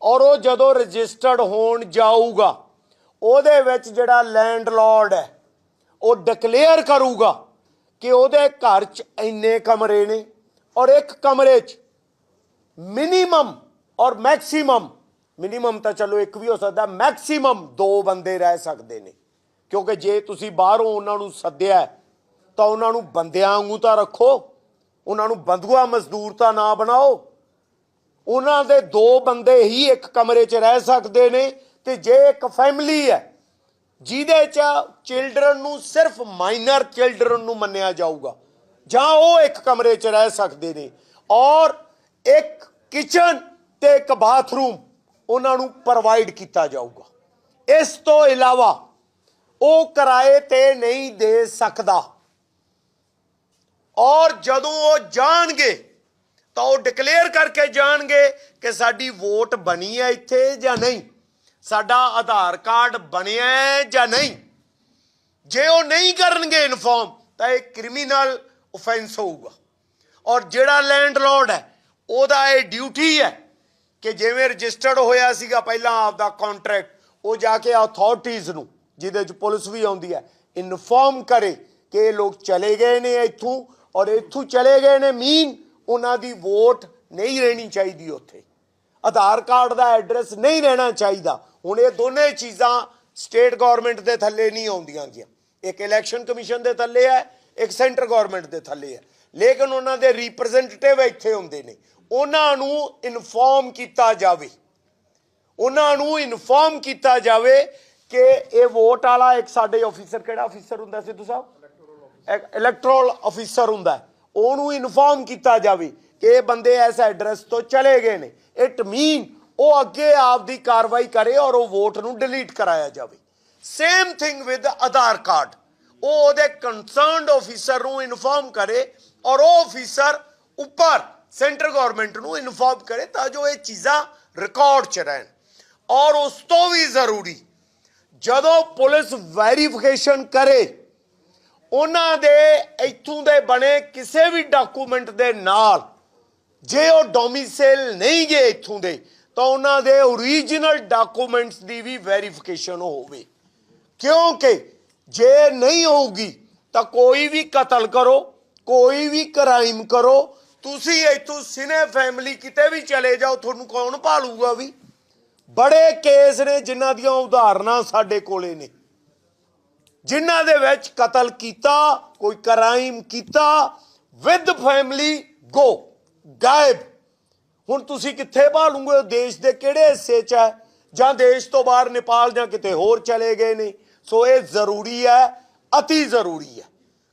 ਔਰ ਉਹ ਜਦੋਂ ਰਜਿਸਟਰਡ ਹੋਣ ਜਾਊਗਾ, ਉਹਦੇ ਵਿੱਚ ਜਿਹੜਾ ਲੈਂਡਲੌਰਡ ਹੈ ਉਹ ਡਿਕਲੇਅਰ ਕਰੂਗਾ ਕਿ ਉਹਦੇ ਘਰ 'ਚ ਇੰਨੇ ਕਮਰੇ ਨੇ ਔਰ ਇੱਕ ਕਮਰੇ 'ਚ ਮਿਨੀਮਮ ਔਰ ਮੈਕਸਿਮਮ ਮਿਨੀਮਮ ਤਾਂ ਚਲੋ ਇੱਕ ਵੀ ਹੋ ਸਕਦਾ ਮੈਕਸਿਮਮ ਦੋ ਬੰਦੇ ਰਹਿ ਸਕਦੇ ਨੇ। ਕਿਉਂਕਿ ਜੇ ਤੁਸੀਂ ਬਾਹਰੋਂ ਉਹਨਾਂ ਨੂੰ ਸੱਦਿਆ ਤਾਂ ਉਹਨਾਂ ਨੂੰ ਬੰਦਿਆਂ ਵਾਂਗੂ ਤਾਂ ਰੱਖੋ, ਉਹਨਾਂ ਨੂੰ ਬੰਦੂਆ ਮਜ਼ਦੂਰ ਤਾਂ ਨਾ ਬਣਾਓ। ਉਹਨਾਂ ਦੇ ਦੋ ਬੰਦੇ ਹੀ ਇੱਕ ਕਮਰੇ 'ਚ ਰਹਿ ਸਕਦੇ ਨੇ ਤੇ ਜੇ ਇੱਕ ਫੈਮਿਲੀ ਹੈ ਜਿਹਦੇ 'ਚ ਚਿਲਡਰਨ ਨੂੰ ਸਿਰਫ ਮਾਈਨਰ ਚਿਲਡਰਨ ਨੂੰ ਮੰਨਿਆ ਜਾਊਗਾ। ਜਾਂ ਉਹ ਇੱਕ ਕਮਰੇ 'ਚ ਰਹਿ ਸਕਦੇ ਨੇ। ਔਰ ਇੱਕ ਕਿਚਨ ਤੇ ਇੱਕ ਬਾਥਰੂਮ ਉਹਨਾਂ ਨੂੰ ਪ੍ਰੋਵਾਈਡ ਕੀਤਾ ਜਾਊਗਾ। ਇਸ ਤੋਂ ਇਲਾਵਾ ਉਹ ਕਿਰਾਏ ਤੇ ਨਹੀਂ ਦੇ ਸਕਦਾ। ਔਰ ਜਦੋਂ ਉਹ ਜਾਣਗੇ, ਤਾਂ ਉਹ ਡਿਕਲੇਅਰ ਕਰਕੇ ਜਾਣਗੇ ਕਿ ਸਾਡੀ ਵੋਟ ਬਣੀ ਹੈ ਇੱਥੇ ਜਾਂ ਨਹੀਂ। ਸਾਡਾ ਆਧਾਰ ਕਾਰਡ ਬਣਿਆ ਜਾਂ ਨਹੀਂ? ਜੇ ਉਹ ਨਹੀਂ ਕਰਨਗੇ ਇਨਫੋਰਮ, ਤਾਂ ਇਹ ਕ੍ਰਿਮੀਨਲ ਆਫੈਂਸ ਹੋਊਗਾ। ਔਰ ਜਿਹੜਾ ਲੈਂਡਲੋਰਡ ਹੈ, ਉਹਦਾ ਇਹ ਡਿਊਟੀ ਹੈ ਕਿ ਜਿਵੇਂ ਰਜਿਸਟਰਡ ਹੋਇਆ ਸੀਗਾ ਪਹਿਲਾਂ ਆਪਦਾ ਕੰਟਰੈਕਟ ਉਹ ਜਾ ਕੇ ਅਥਾਰਟੀਆਂ ਨੂੰ, ਜਿਹਦੇ ਚ ਪੁਲਿਸ ਵੀ ਆਉਂਦੀ ਹੈ, ਇਨਫੋਰਮ ਕਰੇ ਕਿ ਇਹ ਲੋਕ ਚਲੇ ਗਏ ਨੇ ਇੱਥੋਂ। ਔਰ ਇੱਥੋਂ ਚਲੇ ਗਏ ਨੇ ਮੀਨ ਉਹਨਾਂ ਦੀ ਵੋਟ ਨਹੀਂ ਰਹਿਣੀ ਚਾਹੀਦੀ ਉੱਥੇ। ਆਧਾਰ ਕਾਰਡ ਦਾ ਐਡਰੈਸ ਨਹੀਂ ਰਹਿਣਾ ਚਾਹੀਦਾ। ਹੁਣ ਇਹ ਦੋਨੇ ਚੀਜ਼ਾਂ ਸਟੇਟ ਗਵਰਨਮੈਂਟ ਦੇ ਥੱਲੇ ਨਹੀਂ ਆਉਂਦੀਆਂ ਗੀਆਂ। ਇੱਕ ਇਲੈਕਸ਼ਨ ਕਮਿਸ਼ਨ ਦੇ ਥੱਲੇ ਹੈ, ਇੱਕ ਸੈਂਟਰ ਗਵਰਨਮੈਂਟ ਦੇ ਥੱਲੇ ਹੈ। ਲੇਕਿਨ ਉਹਨਾਂ ਦੇ ਰਿਪਰੈਜ਼ੈਂਟੇਟਿਵ ਇੱਥੇ ਹੁੰਦੇ ਨੇ। ਉਹਨਾਂ ਨੂੰ ਇਨਫੋਰਮ ਕੀਤਾ ਜਾਵੇ। ਉਹਨਾਂ ਨੂੰ ਇਨਫੋਰਮ ਕੀਤਾ ਜਾਵੇ ਕਿ ਇਹ ਵੋਟ ਵਾਲਾ ਇੱਕ ਸਾਡੇ ਆਫੀਸਰ ਕਿਹੜਾ ਆਫੀਸਰ ਹੁੰਦਾ ਸਿੱਧੂ ਸਾਹਿਬ? ਇਲੈਕਟਰਲ ਆਫੀਸਰ ਹੁੰਦਾ ਉਹਨੂੰ ਇਨਫੋਰਮ ਕੀਤਾ ਜਾਵੇ ਕਿ ਇਹ ਬੰਦੇ ਇਸ ਐਡਰੈਸ ਤੋਂ ਚਲੇ ਗਏ ਨੇ। ਇਟ ਮੀਨ ਉਹ ਅੱਗੇ ਆਪਦੀ ਕਾਰਵਾਈ ਕਰੇ ਔਰ ਉਹ ਵੋਟ ਨੂੰ ਡਿਲੀਟ ਕਰਾਇਆ ਜਾਵੇ। Same thing with Aadhaar card ਉਹ ਉਹਦੇ ਕੰਸਰਨਡ ਆਫੀਸਰ ਨੂੰ ਇਨਫੋਰਮ ਕਰੇ ਔਰ ਉਹ ਆਫੀਸਰ ਉੱਪਰ ਸੈਂਟਰ ਗਵਰਨਮੈਂਟ ਨੂੰ ਇਨਫੋਰਮ ਕਰੇ ਤਾਂ ਜੋ ਇਹ ਚੀਜ਼ਾਂ ਰਿਕਾਰਡ 'ਚ ਰਹਿਣ। ਔਰ ਉਸ ਤੋਂ ਵੀ ਜ਼ਰੂਰੀ, ਜਦੋਂ ਪੁਲਿਸ ਵੈਰੀਫਿਕੇਸ਼ਨ ਕਰੇ, ਉਹਨਾਂ ਦੇ ਇੱਥੋਂ ਦੇ ਬਣੇ ਕਿਸੇ ਵੀ ਡਾਕੂਮੈਂਟ ਦੇ ਨਾਲ, ਜੇ ਉਹ ਡੋਮਿਸਾਈਲ ਨਹੀਂ ਗਏ ਇੱਥੋਂ ਦੇ ਤਾਂ ਉਹਨਾਂ ਦੇ ਓਰੀਜਨਲ ਡਾਕੂਮੈਂਟਸ ਦੀ ਵੀ ਵੈਰੀਫਿਕੇਸ਼ਨ ਹੋਵੇ। ਕਿਉਂਕਿ ਜੇ ਨਹੀਂ ਹੋਊਗੀ, ਤਾਂ ਕੋਈ ਵੀ ਕਤਲ ਕਰੋ, ਕੋਈ ਵੀ ਕ੍ਰਾਈਮ ਕਰੋ। ਤੁਸੀਂ ਇੱਥੋਂ ਸਿਨੇ ਫੈਮਿਲੀ ਕਿਤੇ ਵੀ ਚਲੇ ਜਾਓ, ਤੁਹਾਨੂੰ ਕੌਣ ਭਾਲੂਗਾ ਵੀ? ਬੜੇ ਕੇਸ ਨੇ ਜਿਨ੍ਹਾਂ ਦੀਆਂ ਉਦਾਹਰਨਾਂ ਸਾਡੇ ਕੋਲੇ ਨੇ। ਜਿਨ੍ਹਾਂ ਦੇ ਵਿੱਚ ਕਤਲ ਕੀਤਾ, ਕੋਈ ਕ੍ਰਾਈਮ ਕੀਤਾ ਵਿਦ ਫੈਮਿਲੀ ਗੋ ਗਾਇਬ। ਹੁਣ ਤੁਸੀਂ ਕਿੱਥੇ ਭਾਲੂਗੇ? ਉਹ ਦੇਸ਼ ਦੇ ਕਿਹੜੇ ਹਿੱਸੇ 'ਚ ਹੈ? ਜਾਂ ਦੇਸ਼ ਤੋਂ ਬਾਹਰ ਨੇਪਾਲ ਜਾਂ ਕਿਤੇ ਹੋਰ ਚਲੇ ਗਏ ਨੇ? ਸੋ ਇਹ ਜ਼ਰੂਰੀ ਹੈ, ਅਤੀ ਜ਼ਰੂਰੀ ਹੈ।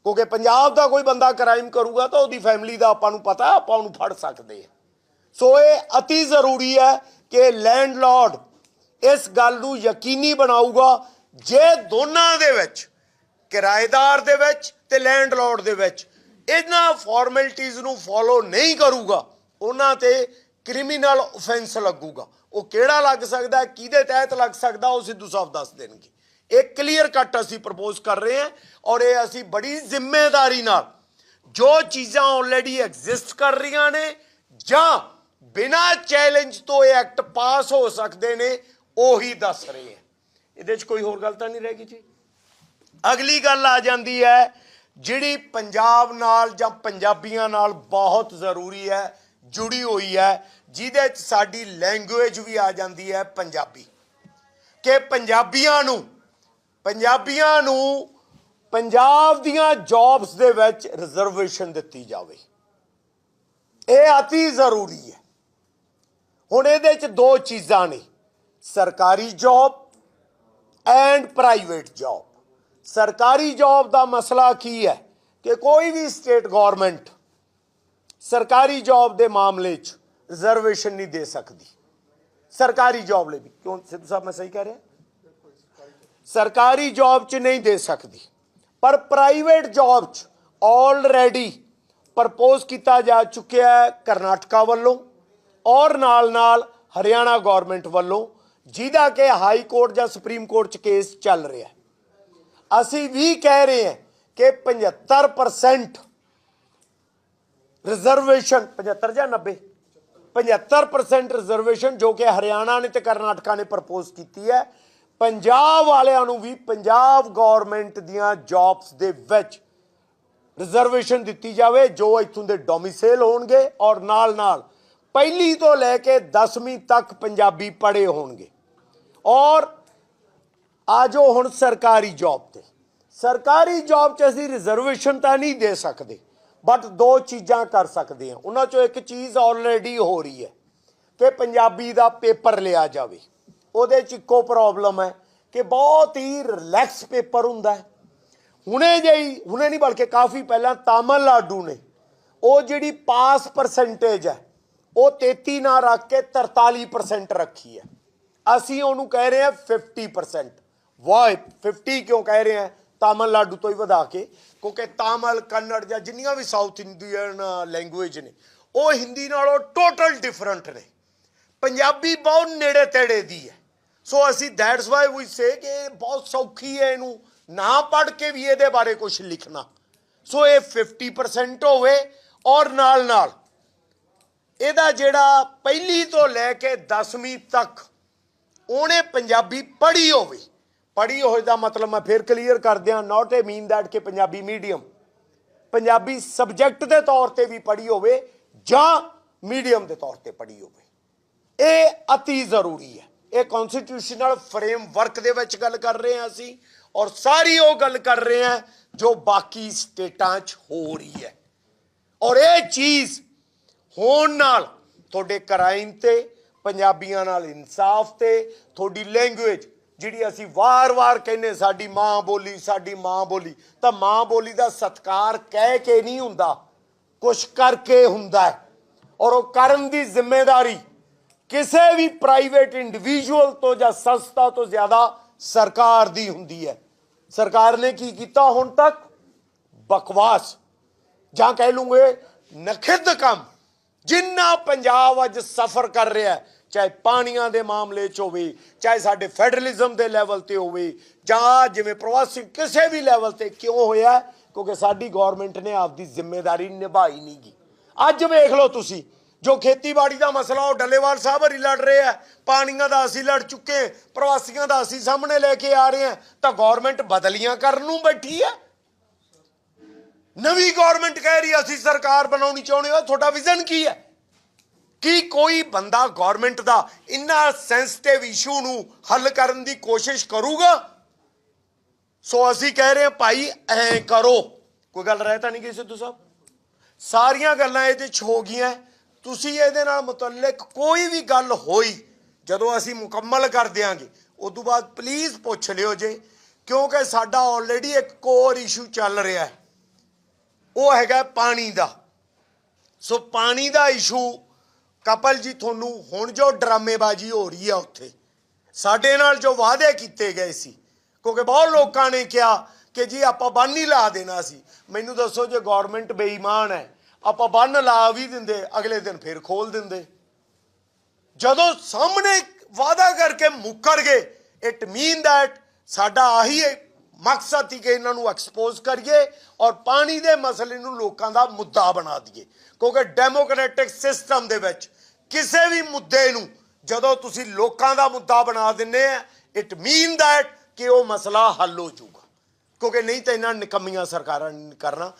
ਕਿਉਂਕਿ ਪੰਜਾਬ ਦਾ ਕੋਈ ਬੰਦਾ ਕ੍ਰਾਈਮ ਕਰੂਗਾ ਤਾਂ ਉਹਦੀ ਫੈਮਿਲੀ ਦਾ ਆਪਾਂ ਨੂੰ ਪਤਾ, ਆਪਾਂ ਉਹਨੂੰ ਫੜ ਸਕਦੇ ਹਾਂ। ਸੋ ਇਹ ਅਤੀ ਜ਼ਰੂਰੀ ਹੈ ਕਿ ਲੈਂਡਲੌਰਡ ਇਸ ਗੱਲ ਨੂੰ ਯਕੀਨੀ ਬਣਾਊਗਾ ਜੇ ਦੋਨਾਂ ਦੇ ਵਿੱਚ, ਕਿਰਾਏਦਾਰ ਦੇ ਵਿੱਚ ਤੇ ਲੈਂਡਲੌਰਡ ਦੇ ਵਿੱਚ, ਇਹਨਾਂ ਫਾਰਮੈਲਿਟੀਆਂ ਨੂੰ ਫੋਲੋ ਨਹੀਂ ਕਰੂਗਾ, ਉਹਨਾਂ ਤੇ ਕ੍ਰਿਮੀਨਲ ਆਫੈਂਸ ਲੱਗੂਗਾ। ਉਹ ਕਿਹੜਾ ਲੱਗ ਸਕਦਾ ਕਿਹਦੇ ਤਹਿਤ ਲੱਗ ਸਕਦਾ? ਉਹ ਸਿੱਧੂ ਸਾਹਿਬ ਦੱਸ ਦੇਣਗੇ। ਇਹ ਕਲੀਅਰ ਕੱਟ ਅਸੀਂ ਪ੍ਰਪੋਜ਼ ਕਰ ਰਹੇ ਹਾਂ ਔਰ ਇਹ ਅਸੀਂ ਬੜੀ ਜ਼ਿੰਮੇਵਾਰੀ ਨਾਲ ਜੋ ਚੀਜ਼ਾਂ ਆਲਰੇਡੀ ਐਗਜ਼ਿਸਟ ਕਰ ਰਹੀਆਂ ਨੇ ਜਾਂ ਬਿਨਾਂ ਚੈਲੰਜ ਤੋਂ ਇਹ ਐਕਟ ਪਾਸ ਹੋ ਸਕਦੇ ਨੇ, ਉਹੀ ਦੱਸ ਰਹੇ ਹਾਂ। ਇਹਦੇ 'ਚ ਕੋਈ ਹੋਰ ਗੱਲ ਤਾਂ ਨਹੀਂ ਰਹਿ ਗਈ ਜੀ? ਅਗਲੀ ਗੱਲ ਆ ਜਾਂਦੀ ਹੈ, ਜਿਹੜੀ ਪੰਜਾਬ ਨਾਲ ਜਾਂ ਪੰਜਾਬੀਆਂ ਨਾਲ ਬਹੁਤ ਜ਼ਰੂਰੀ ਹੈ ਜੁੜੀ ਹੋਈ ਹੈ, ਜਿਹਦੇ 'ਚ ਸਾਡੀ ਲੈਂਗੁਏਜ ਵੀ ਆ ਜਾਂਦੀ ਹੈ ਪੰਜਾਬੀ। ਕਿ ਪੰਜਾਬੀਆਂ ਨੂੰ ਪੰਜਾਬੀਆਂ ਨੂੰ ਪੰਜਾਬ ਦੀਆਂ ਜੌਬਸ ਦੇ ਵਿੱਚ ਰਿਜ਼ਰਵੇਸ਼ਨ ਦਿੱਤੀ ਜਾਵੇ। ਇਹ ਅਤੀ ਜ਼ਰੂਰੀ ਹੈ। ਹੁਣ ਇਹਦੇ 'ਚ ਦੋ ਚੀਜ਼ਾਂ ਨੇ। ਸਰਕਾਰੀ ਜੌਬ ਐਂਡ ਪ੍ਰਾਈਵੇਟ ਜੌਬ ਸਰਕਾਰੀ ਜੌਬ ਦਾ ਮਸਲਾ ਕੀ ਹੈ ਕਿ ਕੋਈ ਵੀ ਸਟੇਟ ਗਵਰਨਮੈਂਟ ਸਰਕਾਰੀ ਜੌਬ ਦੇ ਮਾਮਲੇ 'ਚ ਰਿਜ਼ਰਵੇਸ਼ਨ ਨਹੀਂ ਦੇ ਸਕਦੀ। ਸਰਕਾਰੀ ਜੌਬ ਲਈ ਵੀ। ਕਿਉਂ? ਸਿੱਧੂ ਸਾਹਿਬ, ਮੈਂ ਸਹੀ ਕਹਿ ਰਿਹਾ? ਸਰਕਾਰੀ ਜੌਬ 'ਚ ਨਹੀਂ ਦੇ ਸਕਦੀ। ਪਰ ਪ੍ਰਾਈਵੇਟ ਜੌਬ 'ਚ ਆਲਰੇਡੀ ਪ੍ਰਪੋਜ਼ ਕੀਤਾ ਜਾ ਚੁੱਕਿਆ ਹੈ ਕਰਨਾਟਕਾ ਵੱਲੋਂ ਔਰ ਨਾਲ ਨਾਲ ਹਰਿਆਣਾ ਗਵਰਨਮੈਂਟ ਵੱਲੋਂ, ਜਿਹਦਾ ਕਿ ਹਾਈ ਕੋਰਟ ਜਾਂ ਸੁਪਰੀਮ ਕੋਰਟ 'ਚ ਕੇਸ ਚੱਲ ਰਿਹਾ ਅਸੀਂ ਵੀ ਕਹਿ ਰਹੇ ਹਾਂ ਕਿ 75% ਰਿਜ਼ਰਵੇਸ਼ਨ 75 ਜਾਂ 90 75% ਰਿਜ਼ਰਵੇਸ਼ਨ ਜੋ ਕਿ ਹਰਿਆਣਾ ਨੇ ਤੇ ਕਰਨਾਟਕਾ ਨੇ ਪ੍ਰਪੋਜ਼ ਕੀਤੀ ਹੈ ਪੰਜਾਬ ਵਾਲਿਆਂ ਨੂੰ ਵੀ ਪੰਜਾਬ ਗਵਰਨਮੈਂਟ ਦੀਆਂ ਜੌਬਸ ਦੇ ਵਿੱਚ ਰਿਜ਼ਰਵੇਸ਼ਨ ਦਿੱਤੀ ਜਾਵੇ ਜੋ ਇੱਥੋਂ ਦੇ ਡੋਮਿਸਾਈਲ ਹੋਣਗੇ ਔਰ ਨਾਲ ਨਾਲ ਪਹਿਲੀ ਤੋਂ ਲੈ ਕੇ 10ਵੀਂ ਤੱਕ ਪੰਜਾਬੀ ਪੜ੍ਹੇ ਹੋਣਗੇ ਔਰ ਆਜੋ ਹੁਣ ਸਰਕਾਰੀ ਜੌਬ ਤੇ ਸਰਕਾਰੀ ਜੌਬ 'ਚ ਅਸੀਂ ਰਿਜ਼ਰਵੇਸ਼ਨ ਤਾਂ ਨਹੀਂ ਦੇ ਸਕਦੇ ਬਟ ਦੋ ਚੀਜ਼ਾਂ ਕਰ ਸਕਦੇ ਹਾਂ। ਉਹਨਾਂ 'ਚੋਂ ਇੱਕ ਚੀਜ਼ ਆਲਰੇਡੀ ਹੋ ਰਹੀ ਹੈ ਕਿ ਪੰਜਾਬੀ ਦਾ ਪੇਪਰ ਲਿਆ ਜਾਵੇ। ਉਹਦੇ 'ਚ ਇੱਕੋ ਪ੍ਰੋਬਲਮ ਹੈ ਕਿ ਬਹੁਤ ਹੀ ਰਿਲੈਕਸ ਪੇਪਰ ਹੁੰਦਾ ਹੈ। ਹੁਣੇ ਜਿਹੀ, ਹੁਣੇ ਨਹੀਂ ਬਲਕਿ ਕਾਫੀ ਪਹਿਲਾਂ ਤਾਮਿਲਨਾਡੂ ਨੇ, ਉਹ ਜਿਹੜੀ ਪਾਸ ਪਰਸੈਂਟੇਜ ਹੈ, ਉਹ 33 ਨਾ ਰੱਖ ਕੇ 43% ਰੱਖੀ ਹੈ। ਅਸੀਂ ਉਹਨੂੰ ਕਹਿ ਰਹੇ ਹਾਂ 50% ਵਾਈ 50 ਕਿਉਂ ਕਹਿ ਰਹੇ ਹਾਂ? ਤਾਮਿਲਨਾਡੂ ਤੋਂ ਹੀ ਵਧਾ ਕੇ। ਕਿਉਂਕਿ ਤਾਮਿਲ, ਕੰਨੜ ਜਾਂ ਜਿੰਨੀਆਂ ਵੀ ਸਾਊਥ ਇੰਡੀਅਨ ਲੈਂਗੁਏਜ ਨੇ, ਉਹ ਹਿੰਦੀ ਨਾਲੋਂ ਟੋਟਲ ਡਿਫਰੈਂਟ ਨੇ। ਪੰਜਾਬੀ ਬਹੁਤ ਨੇੜੇ ਤੇੜੇ ਦੀ ਹੈ। ਸੋ ਅਸੀਂ ਦੈਟਸ ਵਾਈ ਵੀ ਸੇ ਕਿ ਇਹ ਬਹੁਤ ਸੌਖੀ ਹੈ ਇਹਨੂੰ। ਨਾ ਪੜ੍ਹ ਕੇ ਵੀ ਇਹਦੇ ਬਾਰੇ ਕੁਝ ਲਿਖਣਾ। ਸੋ ਇਹ 50% ਹੋਵੇ ਔਰ ਨਾਲ ਨਾਲ ਇਹਦਾ ਜਿਹੜਾ ਪਹਿਲੀ ਤੋਂ ਲੈ ਕੇ 10ਵੀਂ ਤੱਕ ਉਹਨੇ ਪੰਜਾਬੀ ਪੜ੍ਹੀ ਹੋਵੇ। ਪੜ੍ਹੀ ਹੋਏ ਦਾ ਮਤਲਬ ਮੈਂ ਫਿਰ ਕਲੀਅਰ ਕਰ ਦਿਆਂ ਨਾਟ ਏ ਮੀਨ ਦੈਟ ਕਿ ਪੰਜਾਬੀ ਮੀਡੀਅਮ ਪੰਜਾਬੀ ਸਬਜੈਕਟ ਦੇ ਤੌਰ ਤੇ ਵੀ ਪੜ੍ਹੀ ਹੋਵੇ ਜਾਂ ਮੀਡੀਅਮ ਦੇ ਤੌਰ ਤੇ ਪੜ੍ਹੀ ਹੋਵੇ। ਇਹ ਅਤੀ ਜ਼ਰੂਰੀ ਹੈ। ਇਹ ਕਨਸਟੀਟਿਊਸ਼ਨਲ ਫਰੇਮਵਰਕ ਦੇ ਵਿੱਚ ਗੱਲ ਕਰ ਰਹੇ ਹਾਂ ਅਸੀਂ ਔਰ ਸਾਰੀ ਉਹ ਗੱਲ ਕਰ ਰਹੇ ਹਾਂ ਜੋ ਬਾਕੀ ਸਟੇਟਾਂ 'ਚ ਹੋ ਰਹੀ ਹੈ। ਔਰ ਇਹ ਚੀਜ਼ ਹੋਣ ਨਾਲ ਤੁਹਾਡੇ ਕ੍ਰਾਈਮ ਤੇ, ਪੰਜਾਬੀਆਂ ਨਾਲ ਇਨਸਾਫ ਤੇ, ਤੁਹਾਡੀ ਲੈਂਗੁਏਜ ਜਿਹੜੀ ਅਸੀਂ ਵਾਰ-ਵਾਰ ਕਹਿੰਨੇ ਸਾਡੀ ਮਾਂ ਬੋਲੀ, ਸਾਡੀ ਮਾਂ ਬੋਲੀ, ਤਾਂ ਮਾਂ ਬੋਲੀ ਦਾ ਸਤਕਾਰ ਕਹਿ ਕੇ ਨਹੀਂ ਹੁੰਦਾ। ਕੁਛ ਕਰਕੇ ਹੁੰਦਾ ਹੈ। ਔਰ ਉਹ ਕਰਨ ਦੀ ਜ਼ਿੰਮੇਵਾਰੀ ਕਿਸੇ ਵੀ ਪ੍ਰਾਈਵੇਟ ਇੰਡੀਵਿਜੂਅਲ ਤੋਂ ਜਾਂ ਸੰਸਥਾ ਤੋਂ ਜ਼ਿਆਦਾ ਸਰਕਾਰ ਦੀ ਹੁੰਦੀ ਹੈ। ਸਰਕਾਰ ਨੇ ਕੀ ਕੀਤਾ ਹੁਣ ਤੱਕ? ਬਕਵਾਸ। ਜਾਂ ਕਹਿ ਲੂੰਗੇ, ਨਖਿੱਧ ਕੰਮ। ਜਿੰਨਾ ਪੰਜਾਬ ਅੱਜ ਸਫਰ ਕਰ ਰਿਹਾ ਹੈ ਚਾਹੇ ਪਾਣੀਆਂ ਦੇ ਮਾਮਲੇ 'ਚ ਹੋਵੇ ਚਾਹੇ ਸਾਡੇ ਫੈਡਰਲਿਜ਼ਮ ਦੇ ਲੈਵਲ ਤੇ ਹੋਵੇ ਜਾਂ ਜਿਵੇਂ ਪ੍ਰਵਾਸੀ ਕਿਸੇ ਵੀ ਲੈਵਲ ਤੇ ਕਿਉਂ ਹੋਇਆ ਕਿਉਂਕਿ ਸਾਡੀ ਗਵਰਨਮੈਂਟ ਨੇ ਆਪਦੀ ਜ਼ਿੰਮੇਵਾਰੀ ਨਿਭਾਈ ਨਹੀਂ ਗੀ। ਅੱਜ ਵੇਖ ਲਓ ਤੁਸੀਂ ਜੋ ਖੇਤੀਬਾੜੀ ਦਾ ਮਸਲਾ ਉਹ ਡੱਲੇਵਾਲ ਸਾਹਿਬ ਹਰੀ ਲੜ ਰਹੇ ਆ। ਪਾਣੀਆਂ ਦਾ ਅਸੀਂ ਲੜ ਚੁੱਕੇ ਪ੍ਰਵਾਸੀਆਂ ਦਾ ਅਸੀਂ ਸਾਹਮਣੇ ਲੈ ਕੇ ਆ ਰਹੇ ਆ ਤਾਂ ਗਵਰਨਮੈਂਟ ਬਦਲੀਆਂ ਕਰਨ ਨੂੰ ਬੈਠੀ ਹੈ ਨਵੀਂ ਗਵਰਨਮੈਂਟ ਕਹਿ ਰਹੀ ਹੈ, ਅਸੀਂ ਸਰਕਾਰ ਬਣਾਉਣੀ ਚਾਹੁੰਦੇ ਹੋ ਤੁਹਾਡਾ ਵਿਜ਼ਨ ਕੀ ਹੈ ਕੀ ਕੋਈ ਬੰਦਾ ਗਵਰਨਮੈਂਟ ਦਾ ਇੰਨਾ ਸੈਂਸਿਟਿਵ ਇਸ਼ੂ ਨੂੰ ਹੱਲ ਕਰਨ ਦੀ ਕੋਸ਼ਿਸ਼ ਕਰੂਗਾ? ਸੋ ਅਸੀਂ ਕਹਿ ਰਹੇ ਹਾਂ, ਭਾਈ, ਐ ਕਰੋ। ਕੋਈ ਗੱਲ ਰਹਿ ਤਾਂ ਨਹੀਂ ਗਈ ਸਿੱਧੂ ਸਾਹਿਬ? ਸਾਰੀਆਂ ਗੱਲਾਂ ਇਹਦੇ ਚ ਹੋ ਗਈਆਂ। ਤੁਸੀਂ ਇਹਦੇ ਨਾਲ ਮੁਤਲਕ ਕੋਈ ਵੀ ਗੱਲ ਹੋਈ, ਜਦੋਂ ਅਸੀਂ ਮੁਕੰਮਲ ਕਰ ਦਿਆਂਗੇ ਉਸ ਤੋਂ ਬਾਅਦ ਪਲੀਜ਼ ਪੁੱਛ ਲਿਓ ਜੇ, ਕਿਉਂਕਿ ਸਾਡਾ ਆਲਰੇਡੀ ਇੱਕ ਕੋਰ ਇਸ਼ੂ ਚੱਲ ਰਿਹਾ ਹੈ। ਉਹ ਹੈਗਾ ਪਾਣੀ ਦਾ। ਸੋ ਪਾਣੀ ਦਾ ਇਸ਼ੂ ਕਪਲ ਜੀ, ਤੁਹਾਨੂੰ ਹੁਣ ਜੋ ਡਰਾਮੇਬਾਜ਼ੀ ਹੋ ਰਹੀ ਆ ਉੱਥੇ, ਸਾਡੇ ਨਾਲ ਜੋ ਵਾਅਦੇ ਕੀਤੇ ਗਏ ਸੀ, ਕਿਉਂਕਿ ਬਹੁਤ ਲੋਕਾਂ ਨੇ ਕਿਹਾ ਕਿ ਜੀ ਆਪਾਂ ਬੰਨ ਹੀ ਲਾ ਦੇਣਾ ਸੀ। ਮੈਨੂੰ ਦੱਸੋ ਜੇ ਗਵਰਨਮੈਂਟ ਬੇਈਮਾਨ ਹੈ, ਆਪਾਂ ਬੰਨ ਲਾ ਵੀ ਦਿੰਦੇ, ਅਗਲੇ ਦਿਨ ਫਿਰ ਖੋਲ ਦਿੰਦੇ। ਜਦੋਂ ਸਾਹਮਣੇ ਵਾਅਦਾ ਕਰਕੇ ਮੁੱਕਰ ਗਏ ਇਟ ਮੀਨ ਦੈਟ ਸਾਡਾ ਆਹੀ ਮਕਸਦ ਸੀ ਕਿ ਇਹਨਾਂ ਨੂੰ ਐਕਸਪੋਜ਼ ਕਰੀਏ ਔਰ ਪਾਣੀ ਦੇ ਮਸਲੇ ਨੂੰ ਲੋਕਾਂ ਦਾ ਮੁੱਦਾ ਬਣਾ ਦਈਏ। ਕਿਉਂਕਿ ਡੈਮੋਕ੍ਰੈਟਿਕ ਸਿਸਟਮ ਦੇ ਵਿੱਚ ਕਿਸੇ ਵੀ ਮੁੱਦੇ ਨੂੰ ਜਦੋਂ ਤੁਸੀਂ ਲੋਕਾਂ ਦਾ ਮੁੱਦਾ ਬਣਾ ਦਿੰਦੇ ਆ ਇਟ ਮੀਨ ਦੈਟ ਕਿ ਉਹ ਮਸਲਾ ਹੱਲ ਹੋ ਜਾਊਗਾ। ਕਿਉਂਕਿ ਨਹੀਂ ਤਾਂ ਇਹਨਾਂ ਨਿਕੰਮੀਆਂ ਸਰਕਾਰਾਂ ਨੇ ਕਰਨਾ।